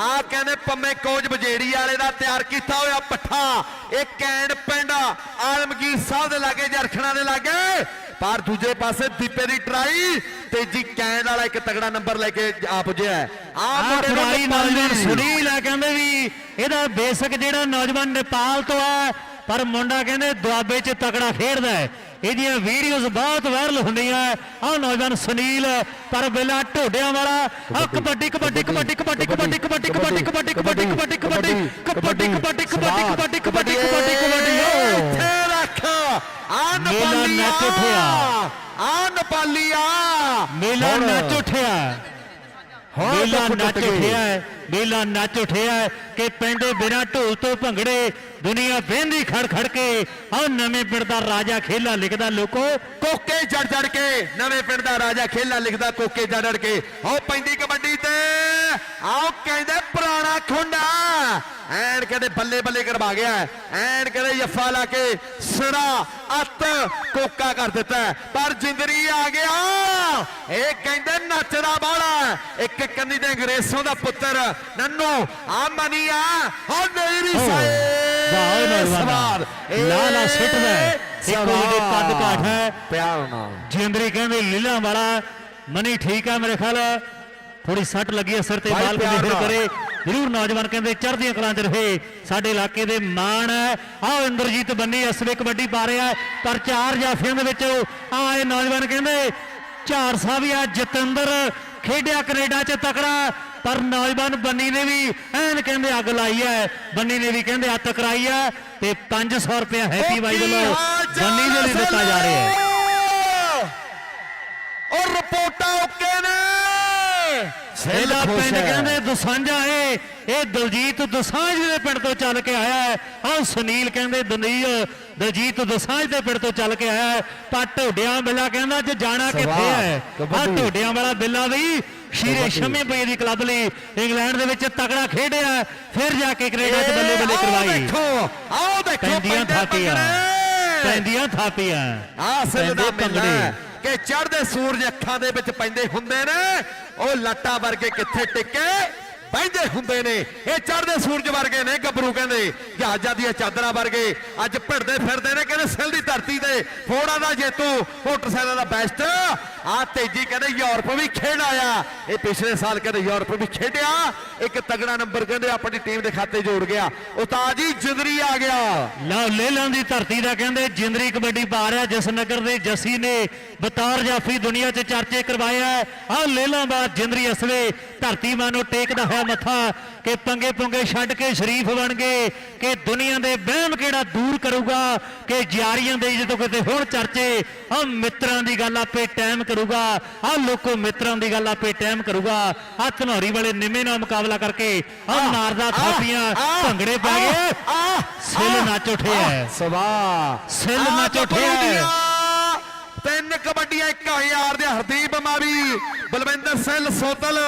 ਆ ਕਹਿੰਦੇ ਪੰਮੇ ਕੋਚ ਬਜੇੜੀ ਵਾਲੇ ਦਾ ਤਿਆਰ ਕੀਤਾ ਹੋਇਆ ਪੱਠਾ ਇਹ ਕੈਂਡ ਪਿੰਡ ਆਲਮਗੀਰ ਸਾਹਿਬ ਦੇ ਲਾਗੇ ਜਰਖਣਾ ਦੇ ਲਾਗੇ ਪਰ ਦੂਜੇ ਪਾਸੇ ਦੀਪੇ ਦੀ ਟਰਾਈ ਤੇਜੀ ਕੈਂਡ ਵਾਲਾ ਇੱਕ ਤਗੜਾ ਨੰਬਰ ਲੈ ਕੇ ਆ ਪੁੱਜਿਆ। ਆ ਮੁੰਡੇ ਨੂੰ
ਖਿਡਾਰੀ ਨੌਜਵਾਨ
ਨੇਪਾਲੀ।
ਸੁਨੀਲ ਆ ਕਹਿੰਦੇ ਵੀ ਇਹਦਾ ਬੇਸਿਕ ਜਿਹੜਾ ਨੌਜਵਾਨ ਨੇਪਾਲ ਤੋਂ ਆ ਪਰ ਮੁੰਡਾ ਕਹਿੰਦੇ ਦੁਆਬੇ 'ਚ ਤਕੜਾ ਖੇਡਦਾ ਹੈ ਇਹਦੀਆਂ ਵੀਡੀਓਜ਼ ਬਹੁਤ ਵਾਇਰਲ ਹੁੰਦੀਆਂ ਆ ਨੌਜਵਾਨ ਸੁਨੀਲ ਪਰ ਬਿਲਾ ਢੋਡਿਆਂ ਵਾਲਾ ਆ ਕਬੱਡੀ ਕਬੱਡੀ ਕਬੱਡੀ ਕਬੱਡੀ ਕਬੱਡੀ ਕਬੱਡੀ ਕਬੱਡੀ ਕਬੱਡੀ ਕਬੱਡੀ ਕਬੱਡੀ ਕਬੱਡੀ ਕਬੱਡੀ ਕਬੱਡੀ ਕਬੱਡੀ ਕਬੱਡੀ ਕਬੱਡੀ ਕਬੱਡੀ ਕਬੱਡੀ
ਇੱਥੇ ਰੱਖ ਆ ਨੇਪਾਲੀ
ਨੱਚ ਉੱਠਿਆ।
ਆ ਨੇਪਾਲੀ ਆ
ਮੇਲਾ ਨੱਚ ਉੱਠਿਆ
ਹੁਣ
ਮੇਲਾ ਨੱਚ। ਉੱਠਿਆ ਹੈ, ਮੇਲਾ ਨੱਚ ਉੱਠਿਆ ਹੈ ਕਿ ਪੈਂਦੇ ਬਿਨਾ ਢੋਲ ਤੋਂ ਭੰਗੜੇ ਦੁਨੀਆ ਵੇਂਦੀ ਖੜ ਖੜ ਕੇ ਆ ਨਵੇਂ ਪਿੰਡ ਦਾ ਰਾਜਾ ਖੇਲਾ ਲਿਖਦਾ ਲੋਕੋ
ਕੋਕੇ ਜੜ ਜੜ ਕੇ ਨਵੇਂ ਪਿੰਡ ਦਾ ਰਾਜਾ ਖੇਲਾ ਲਿਖਦਾ ਕੋਕੇ ਜੜ ਜੜ ਕੇ ਆਓ ਪੈਂਦੀ ਕਬੱਡੀ ਤੇ ਆਓ ਕਹਿੰਦੇ ਪੁਰਾਣਾ ਖੁੰਡਾ ਐਨ ਕਹਿੰਦੇ ਬੱਲੇ ਬੱਲੇ ਕਰਵਾ ਗਿਆ ਐਨ ਕਹਿੰਦੇ ਜੱਫਾ ਲਾ ਕੇ ਸਿਰਾ ਅੱਤ ਕੋਕਾ ਕਰ ਦਿੱਤਾ ਹੈ। ਪਰ ਜਿੰਦਰੀ ਆ ਗਿਆ ਇਹ ਕਹਿੰਦੇ ਨੱਚਦਾ ਬਾਲਾ ਇੱਕ ਕੰਨੀ ਦੇ ਅੰਗਰੇਜ਼ੋਂ ਦਾ ਪੁੱਤਰ ਸਵਾਰ
ਲਾਲਾ। ਇੱਕ ਕੱਦ ਹੈ
ਪਿਆਰ ਨਾਲ
ਜਿੰਦਰੀ ਕਹਿੰਦੇ ਲੀਲਾ ਵਾਲਾ ਮਨੀ ਠੀਕ ਆ ਮੇਰੇ ਖਿਆਲ ਥੋੜੀ ਸੱਟ ਲੱਗੀ ਹੈ ਸਿਰ ਤੇ ਬਾਲ ਫਿਰ
ਨਾਲ।
ਕਰੇ ਜ਼ਰੂਰ ਨੌਜਵਾਨ ਕਹਿੰਦੇ ਚੜ੍ਹਦੀਆਂ ਕਲਾਂ 'ਚ ਰਹੇ ਸਾਡੇ ਇਲਾਕੇ ਦੇ ਮਾਣ ਹੈ ਆਹ ਇੰਦਰਜੀਤ ਬੰਨੀ ਇਸ ਵੇ ਕਬੱਡੀ ਪਾ ਰਿਹਾ ਪਰ ਚਾਰ ਜਾਫੀਆਂ ਦੇ ਵਿੱਚ ਆਹ ਇਹ ਨੌਜਵਾਨ ਕਹਿੰਦੇ ਝਾਰ ਸਾਹਿਬ ਆ ਜਤਿੰਦਰ ਖੇਡਿਆ ਕੈਨੇਡਾ 'ਚ ਤਕੜਾ ਪਰ ਨੌਜਵਾਨ ਬੰਨੀ ਨੇ ਵੀ ਐਨ ਕਹਿੰਦੇ ਅੱਗ ਲਾਈ ਹੈ ਬੰਨੀ ਨੇ ਵੀ ਕਹਿੰਦੇ ਹੱਥ ਕਰਾਈ ਹੈ ਤੇ 500 ਰੁਪਏ ਹੈਪੀ ਬਾਈ ਵੱਲੋਂ ਬੰਨੀ ਦੇ ਲਈ ਦਿੱਤਾ ਜਾ ਰਿਹਾ ਹੈ।
ਔਰ ਰਿਪੋਰਟਾਂ ਓਕੇ
ਇਹਦਾ ਪਿੰਡ ਕਹਿੰਦੇ ਦਸਾਂਝਾ ਏ ਇਹ ਦਲਜੀਤ ਦਸਾਂਝ ਦੇ ਪਿੰਡ ਤੋਂ ਚੱਲ ਕੇ ਆਇਆ ਹੈ। ਆਹ ਸੁਨੀਲ ਕਹਿੰਦੇ ਦਨੀਲ ਦਲਜੀਤ ਦਸਾਂਝ ਦੇ ਪਿੰਡ ਤੋਂ ਚੱਲ ਕੇ ਆਇਆ ਹੈ। ਢੋਡਿਆਂ ਬਿੱਲਾ ਕਹਿੰਦਾ ਅੱਜ ਜਾਣਾ ਕਿੱਥੇ ਹੈ? ਆਹ। ਢੋਡਿਆਂ ਵਾਲਾ ਬਿੱਲਾ ਵੀ ਸ਼ੀਰੇ ਸ਼ਮੇ ਪਈ ਦੀ ਕਲੱਬ ਲਈ। ਇੰਗਲੈਂਡ ਦੇ ਵਿੱਚ ਤਕੜਾ ਖੇਡਿਆ ਫਿਰ ਜਾ ਕੇ ਕੈਨੇਡਾ 'ਚ ਬੱਲੇ ਬੱਲੇ ਕਰਵਾਈ।
ਦੇਖੋ ਆਓ ਦੇਖੋ
ਪੈਂਦੀਆਂ
ਪੈਂਦੇ
ਥਾਪੀਆਂ। ਪੈਂਦੀਆਂ ਥਾਪੀਆਂ।
ਆ ਸਿੱਲ ਦਾ
ਪੈਂਦੇ
ਮੇਲਾ ਹੈ। ਕਿ ਚੜ੍ਹਦੇ ਸੂਰਜ ਅੱਖਾਂ ਦੇ ਵਿੱਚ ਪੈਂਦੇ ਹੁੰਦੇ ਨੇ ਉਹ ਲੱਟਾਂ ਵਰਗੇ ਕਿੱਥੇ ਟਿੱਕੇ? ਬਹਿੰਦੇ ਹੁੰਦੇ ਨੇ। ਇਹ ਚੜ੍ਹਦੇ ਸੂਰਜ ਵਰਗੇ ਨੇ ਗੱਭਰੂ ਕਹਿੰਦੇ। ਜਹਾਜ਼ਾਂ ਦੀਆਂ ਚਾਦਰਾਂ ਵਰਗੇ ਅੱਜ ਭਿੜਦੇ ਫਿਰਦੇ ਨੇ ਕਹਿੰਦੇ ਸਿੱਲ ਦੀ ਧਰਤੀ ਤੇ। ਫੋੜਾ ਦਾ ਜੇਤੂ, ਮੋਟਰਸਾਈਕਲ ਦਾ ਬੈਸਟ। ਆ ਤੇਜੀ ਕਹਿੰਦੇ ਯੂਰਪ ਵੀ ਖੇਡ ਆਇਆ। ਇਹ ਪਿਛਲੇ ਸਾਲ ਕਹਿੰਦੇ ਯੂਰਪ ਵੀ ਖੇਡਿਆ। ਇੱਕ ਤਗੜਾ ਨੰਬਰ ਕਹਿੰਦੇ ਆਪਣੀ ਟੀਮ ਦੇ ਖਾਤੇ ਜੋੜ ਗਿਆ। ਉਸਤਾਦ ਜੀ ਜਿੰਦਰੀ ਆ ਗਿਆ।
ਲਓ ਲੇਲਾਂ ਦੀ ਧਰਤੀ ਦਾ ਕਹਿੰਦੇ ਜਿੰਦਰੀ ਕਬੱਡੀ ਪਾ ਰਿਹਾ। ਜਿਸ ਨਗਰ ਦੇ ਜੱਸੀ ਨੇ ਬਤੌਰ ਜਾਫੀ ਦੁਨੀਆ 'ਚ ਚਰਚੇ ਕਰਵਾਇਆ ਆ। ਲੇਲਾਂ ਦਾ ਜਿੰਦਰੀ ਅਸਲੇ ਧਰਤੀ ਮਾਂ ਟੇਕਦਾ ਹੋਇਆ ਮੱਥਾ ਕਿ ਪੰਗੇ ਪੁੰਗੇ ਛੱਡ ਕੇ ਸ਼ਰੀਫ ਬਣ ਗਏ ਕਿ ਦੁਨੀਆ ਦੇ ਵਹਿਮ ਕਿਹੜਾ ਦੂਰ ਕਰੂਗਾ ਕਿ ਜਾਰੀਆਂ ਦੇ ਜਦੋਂ ਕਿਤੇ ਹੁਣ ਚਰਚੇ ਆ ਮਿੱਤਰਾਂ ਦੀ ਗੱਲ ਆਪੇ ਟਾਈਮ ਕਰੂਗਾ ਆ ਲੋਕੋ ਮਿੱਤਰਾਂ ਦੀ ਗੱਲ ਆਪੇ ਟਾਈਮ ਕਰੂਗਾ ਆ ਧਨੌਰੀ ਵਾਲੇ ਨਿੰਮੇ ਨਾਲ ਮੁਕਾਬਲਾ ਕਰਕੇ ਆ ਮਾਰਦਾ ਥਾਪੀਆਂ ਭੰਗੜੇ ਪੈ ਗਏ ਸਿੱਲ ਨੱਚ ਉੱਠਿਆ।
ਸਵਾ
ਸਿੱਲ ਨੱਚ ਉੱਠਿਆ।
ਤਿੰਨ ਕਬੱਡੀਆਂ 1000 ਦੇ ਹਰਦੀਪ ਮਾਵੀ ਬਲਵਿੰਦਰ ਸਿੰਘ ਸੋਤਲ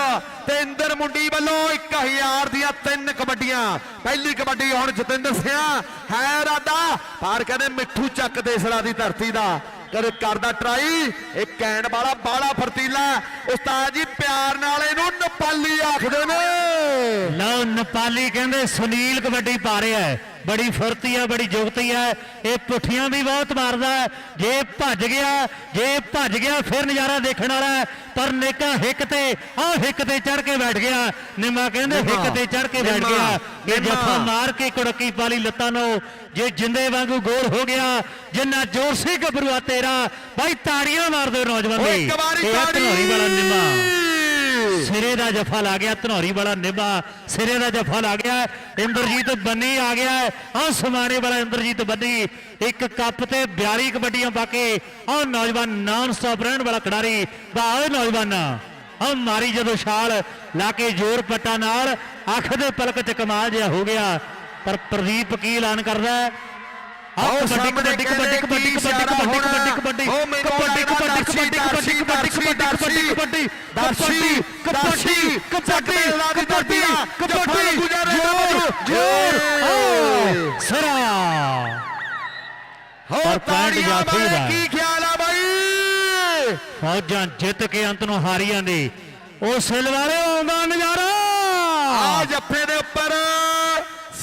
ਤੇ ਇੰਦਰ ਮੁੰਡੀ ਵੱਲੋਂ 1000 ਦੀਆਂ ਤਿੰਨ ਕਬੱਡੀਆਂ। ਪਹਿਲੀ ਕਬੱਡੀ ਹੁਣ ਜਤਿੰਦਰ ਸਿੰਘ ਹੈ ਰਾਦਾ। ਪਰ ਕਹਿੰਦੇ ਮਿੱਠੂ ਚੱਕ ਦੇਸਲਾ ਦੀ ਧਰਤੀ ਦਾ ਕਦੇ ਕਰਦਾ ਟਰਾਈ, ਇਹ ਕੈਂਡ ਵਾਲਾ ਬਾਲਾ ਫਰਤੀਲਾ। ਉਸਤਾਦ ਜੀ ਪਿਆਰ ਨਾਲ ਇਹਨੂੰ ਨੇਪਾਲੀ ਆਖਦੇ ਨੇ।
ਲਓ, ਨੇਪਾਲੀ ਕਹਿੰਦੇ ਸੁਨੀਲ ਕਬੱਡੀ ਪਾ ਰਿਹਾ ਹੈ। ਬੜੀ ਫੁਰਤੀ ਆ ਬੜੀ ਜੁਗਤੀ ਆ ਇਹ ਪੁੱਠੀਆਂ ਵੀ ਬਹੁਤ ਮਾਰਦਾ। ਜੇ ਭੱਜ ਗਿਆ ਜੇ ਭੱਜ ਗਿਆ ਫਿਰ ਨਜ਼ਾਰਾ ਦੇਖਣ ਵਾਲਾ। ਪਰ ਨੇਕਾ ਹਿੱਕ ਤੇ ਆ ਹਿੱਕ ਤੇ ਚੜ ਕੇ ਬੈਠ ਗਿਆ ਨਿੰਮਾ ਕਹਿੰਦੇ ਹਿੱਕ ਤੇ ਚੜ ਕੇ ਬੈਠ ਗਿਆ ਇਹ। ਜੱਫਾ ਮਾਰ ਕੇ ਕੁੜਕੀ ਪਾਲੀ ਲੱਤਾਂ ਨੂੰ ਜੇ ਜਿੰਦੇ ਵਾਂਗੂ ਗੋਲ ਹੋ ਗਿਆ ਜਿੰਨਾ ਜ਼ੋਰ ਸੀ ਗੱਭਰੂਆ ਤੇਰਾ ਬਾਈ ਤਾੜੀਆਂ ਮਾਰ ਦਿਓ ਨੌਜਵਾਨ
ਓਏ
ਦੀ
ਇੱਕ ਵਾਰੀ
ਇਹ ਆ ਧਨੌਰੀ ਵਾਲਾ ਨਿੰਮਾ
ਤਾੜੀ
ਸਿਰੇ ਦਾ ਜਫਾ ਲਾ ਗਿਆ, ਧਨੌਰੀ ਵਾਲਾ ਨਿਭਾ ਸਿਰੇ ਦਾ ਜਫਾ ਲਾ ਗਿਆ, ਇੰਦਰਜੀਤ ਬੰਨੀ ਆ ਗਿਆ ਆ ਸਮਾਣੇ ਵਾਲਾ ਇੰਦਰਜੀਤ ਬੰਨੀ, ਇੱਕ ਕੱਪ ਤੇ 42 ਕਬੱਡੀਆਂ ਪਾ ਕੇ ਆ ਨੌਜਵਾਨ ਨਾਨ ਸਟਾਪ ਰਹਿਣ ਵਾਲਾ ਖਿਡਾਰੀ, ਵਾਹ ਨੌਜਵਾਨ ਆ ਮਾਰੀ ਜਦੋਂ ਛਾਲ, ਲਾ ਕੇ ਜ਼ੋਰ ਪੱਟਾ ਨਾਲ, ਅੱਖ ਦੇ ਪਲਕ ਚ ਕਮਾਲ ਜਿਹਾ ਹੋ ਗਿਆ, ਪਰ ਪ੍ਰਦੀਪ ਕੀ ਐਲਾਨ ਕਰਦਾ ਹੈ? ਸਰਾ।
ਹੋ ਕੀ ਖਿਆਲ ਬਾਈ?
ਫੌਜਾਂ ਜਿੱਤ ਕੇ ਅੰਤ ਨੂੰ ਹਾਰੀਆਂ ਦੀ ਉਹ ਸਿਲਵਾਰੇ ਆਉਂਦਾ ਨਜ਼ਾਰਾ।
ਆ ਜੱਫੇ ਦੇ ਉੱਪਰ।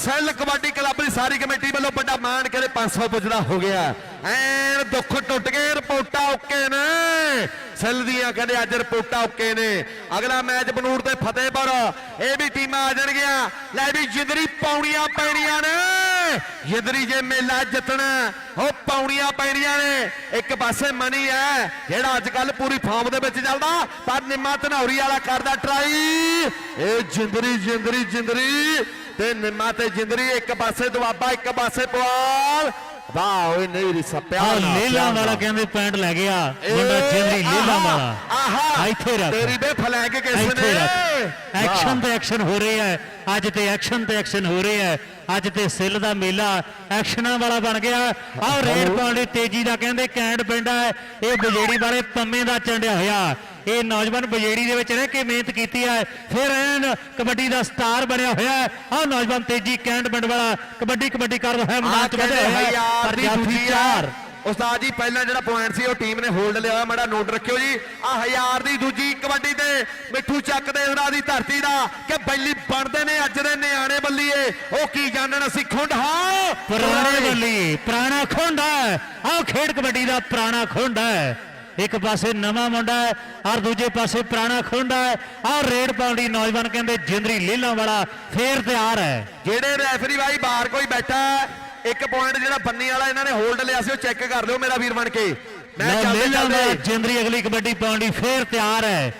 ਸੈੱਲ ਕਬੱਡੀ ਕਲੱਬ ਦੀ ਸਾਰੀ ਕਮੇਟੀ ਵੱਲੋਂ ਵੱਡਾ ਮਾਣ ਕਰੇ 500 ਪੁੱਜਦਾ ਹੋ ਗਿਆ। ਐਨ ਦੁੱਖ ਟੁੱਟ ਗਏ, ਰਿਪੋਰਟਾਂ ਓਕੇ ਨੇ। ਸੈੱਲ ਦੀਆਂ ਕਹਿੰਦੇ ਅੱਜ ਰਿਪੋਰਟਾਂ ਓਕੇ ਨੇ। ਅਗਲਾ ਮੈਚ ਬਨੂੜ ਤੇ ਫਤਿਹਪੁਰ। ਇਹ ਵੀ ਟੀਮਾਂ ਆ ਜਾਣਗੀਆਂ। ਲੈ ਵੀ ਜਿੰਦਰੀ ਪੌਣੀਆਂ ਪੈਣੀਆਂ ਨੇ। ਜਿੰਦਰੀ ਜੇ ਮੇਲਾ ਜਿੱਤਣਾ, ਉਹ ਪਾਉਣੀਆਂ ਪੈਣੀਆਂ ਨੇ। ਇੱਕ ਪਾਸੇ ਮਨੀ ਹੈ, ਜਿਹੜਾ ਅੱਜ ਕੱਲ ਪੂਰੀ ਫਾਰਮ ਦੇ ਵਿੱਚ ਚੱਲਦਾ, ਪਰ ਨਿੰਮਾ ਧਨੌਰੀ ਵਾਲਾ ਕਰਦਾ ਟਰਾਈ ਇਹ ਜਿੰਦਰੀ ਜਿੰਦਰੀ ਜਿੰਦਰੀ। ਤੇ ਨਿੰਮਾ ਤੇ ਜਿੰਦਰੀ ਇੱਕ ਪਾਸੇ ਦੁਆਬਾ ਇੱਕ ਪਾਸੇ ਪਵਾਲ ਵਾਹ ਓਏ ਨਹੀਂ ਰਿਸਾ
ਆ
ਪਿਆਰ ਨਾਲ,
ਲੀਲਾ ਵਾਲਾ। ਕਹਿੰਦੇ ਪੈਂਟ ਲੈ ਗਿਆ। ਮੁੰਡਾ ਜਿੰਦਰੀ ਲੀਲਾ ਵਾਲਾ।
ਆਹਾ
ਇੱਥੇ ਰੱਖ।
ਤੇਰੀ ਬੇ ਫਲੈਗ ਕਿਸ ਨੇ?
ਐਕਸ਼ਨ ਤੇ ਐਕਸ਼ਨ ਹੋ ਰਿਹਾ ਹੈ। ਅੱਜ ਤੇ ਐਕਸ਼ਨ ਤੇ ਐਕਸ਼ਨ ਹੋ ਰਿਹਾ ਹੈ। ਅੱਜ ਤੇ ਸਿੱਲ ਦਾ ਮੇਲਾ ਐਕਸ਼ਨਾਂ ਵਾਲਾ ਬਣ ਗਿਆ। ਆਹ ਰੇਡ ਪਾਉਣ ਦੀ ਤੇਜ਼ੀ ਦਾ ਕਹਿੰਦੇ ਕੈਂਡ ਪਿੰਡ ਹੈ। ਇਹ ਬਜੇੜੀ ਬਾਰੇ ਪੰਮੇ ਦਾ ਚੰਡਿਆ ਹੋਇਆ। ਇਹ ਨੌਜਵਾਨ ਬਜੇੜੀ ਦੇ ਵਿੱਚ ਰਹਿ ਕੇ ਮਿਹਨਤ ਕੀਤੀ ਹੈ। ਫਿਰ ਐਨ ਕਬੱਡੀ ਦਾ ਸਟਾਰ ਬਣਿਆ ਹੋਇਆ ਹੈ। ਆਹ ਨੌਜਵਾਨ ਤੇਜ਼ੀ ਕੈਂਡ ਪਿੰਡ ਵਾਲਾ ਕਬੱਡੀ ਕਬੱਡੀ ਕਰਦਾ ਹੈ ਮੈਦਾਨ ਚ ਵਧਿਆ ਹੋਇਆ ਪਰ
ਦੂਜੀ
ਚਾਰ
ਚਾਰ ਉਸਤਾਦ ਜੀ ਪਹਿਲਾਂ ਜਿਹੜਾ ਪੁਆਇੰਟ ਸੀ ਉਹ ਟੀਮ ਨੇ ਹੋਲਡ ਲਿਆ ਹੋਇਆ। ਮਾੜਾ ਨੋਟ ਰੱਖਿਓ ਜੀ। ਆ ਹਜ਼ਾਰ ਦੀ ਦੂਜੀ ਕਬੱਡੀ ਤੇ ਮਿੱਠੂ ਚੱਕ ਦੇ ਉਹਨਾਂ ਦੀ ਧਰਤੀ ਦਾ ਕਿ ਬੈਲੀ ਬਣਦੇ ਨੇ ਅੱਜ ਦੇ ਨਿਆਣੇ ਬੱਲੀਏ। ਉਹ ਕੀ ਜਾਣਨ ਅਸੀਂ ਖੁੰਡ? ਹਾਂ।
ਪੁਰਾਣੇ ਬੱਲੀ ਪੁਰਾਣਾ ਖੁੰਡ ਹੈ। ਆਹ ਖੇਡ ਕਬੱਡੀ ਦਾ ਪੁਰਾਣਾ ਖੁੰਡ ਹੈ। ਇੱਕ ਪਾਸੇ ਨਵਾਂ ਮੁੰਡਾ ਹੈ ਔਰ ਦੂਜੇ ਪਾਸੇ ਪੁਰਾਣਾ ਖੁੰਡ ਹੈ। ਆਹ ਰੇਡ ਪਾਉਂਦੀ ਨੌਜਵਾਨ ਕਹਿੰਦੇ ਜਿੰਦਰੀ ਲੀਲਾ ਵਾਲਾ ਫੇਰ ਤਿਆਰ ਹੈ।
ਜਿਹੜੇ ਰੈਫਰੀ ਭਾਈ ਬਾਹਰ ਕੋਈ ਬੈਠਾ ਹੈ, ਇੱਕ ਪੁਆਇੰਟ ਜਿਹੜਾ ਬੰਨੀ ਵਾਲਾ ਇਹਨਾਂ ਨੇ ਹੋਲਡ ਲਿਆ ਸੀ ਉਹ ਚੈੱਕ ਕਰ ਲਿਓ ਮੇਰਾ ਵੀਰ ਬਣ ਕੇ। ਮੈਂ ਚੱਲਦੇ
ਜਿੰਦਰੀ ਅਗਲੀ ਕਬੱਡੀ ਪਾਉਂਦੀ ਫੇਰ ਤਿਆਰ ਹੈ।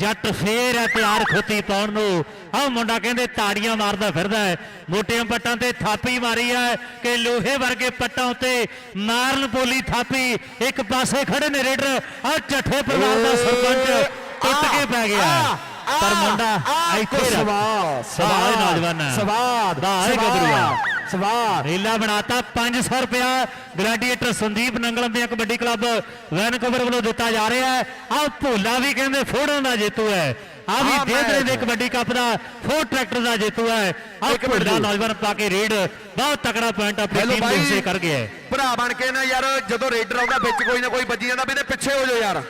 ਜੱਟ ਫੇਰ ਹੈ ਤਿਆਰ ਖੁੱਤੀ ਪਾਉਣ ਨੂੰ। ਆਹ ਮੁੰਡਾ ਕਹਿੰਦੇ ਤਾੜੀਆਂ ਮਾਰਦਾ ਫਿਰਦਾ ਹੈ ਮੋਟੀਆਂ ਪੱਟਾਂ ਤੇ ਥਾਪੀ ਮਾਰੀ ਹੈ ਕਿ ਲੋਹੇ ਵਰਗੇ ਪੱਟਾਂ ਉੱਤੇ ਮਾਰਨ ਪੋਲੀ ਥਾਪੀ। ਇੱਕ ਪਾਸੇ ਖੜੇ ਨੇ ਰੇਡਰ। ਆਹ ਚੱਠੇ ਪਰਿਵਾਰ ਦਾ ਸਰਪੰਚ ਟੁੱਟ ਕੇ ਪੈ ਗਿਆ। ਪਰ ਮੁੰਡਾ ਇੱਥੇ
ਸਵਾਦ
ਸਵਾਦ ਨੌਜਵਾਨ।
ਸਵਾਦ
ਇਹ ਗੱਭਰੂਆ
ਸਵਾਦ
ਰੇਲਾ ਬਣਾਤਾ 500 ਰੁਪਿਆ ਗਲੈਡੀਏਟਰ ਸੰਦੀਪ ਨੰਗਲ ਦੀਆਂ ਕਬੱਡੀ ਕਲੱਬ ਵੈਨਕੂਵਰ ਵੱਲੋਂ ਦਿੱਤਾ ਜਾ ਰਿਹਾ ਹੈ। ਆਹ ਭੋਲਾ ਵੀ ਕਹਿੰਦੇ ਫੋੜਨ ਦਾ ਜੇਤੂ ਹੈ। ਆ ਵੀ ਦੇਦਰੇ ਦੇ। ਕਬੱਡੀ ਕੱਪ ਦਾ ਫੋਰ ਟਰੈਕਟਰ ਦਾ ਜੇਤੂ ਹੈ।
ਮਿੰਟ
ਭੋਲਾ। ਨੌਜਵਾਨ ਪਾ ਕੇ ਰੇਡ ਬਹੁਤ ਤਕੜਾ ਪੁਆਇੰਟ ਆਪਣੀ ਟੀਮ ਦੇ ਹਿੱਸੇ ਕਰ ਗਿਆ ਹੈ।
ਭਰਾ ਬਣ ਕੇ ਨਾ ਯਾਰ ਜਦੋਂ ਰੇਡਰ ਆਉਂਦਾ ਵਿੱਚ ਕੋਈ ਨਾ ਕੋਈ ਵੱਜੀ ਜਾਂਦਾ ਵੀ ਇਹਦੇ ਪਿੱਛੇ ਹੋ ਜਾਓ ਯਾਰ।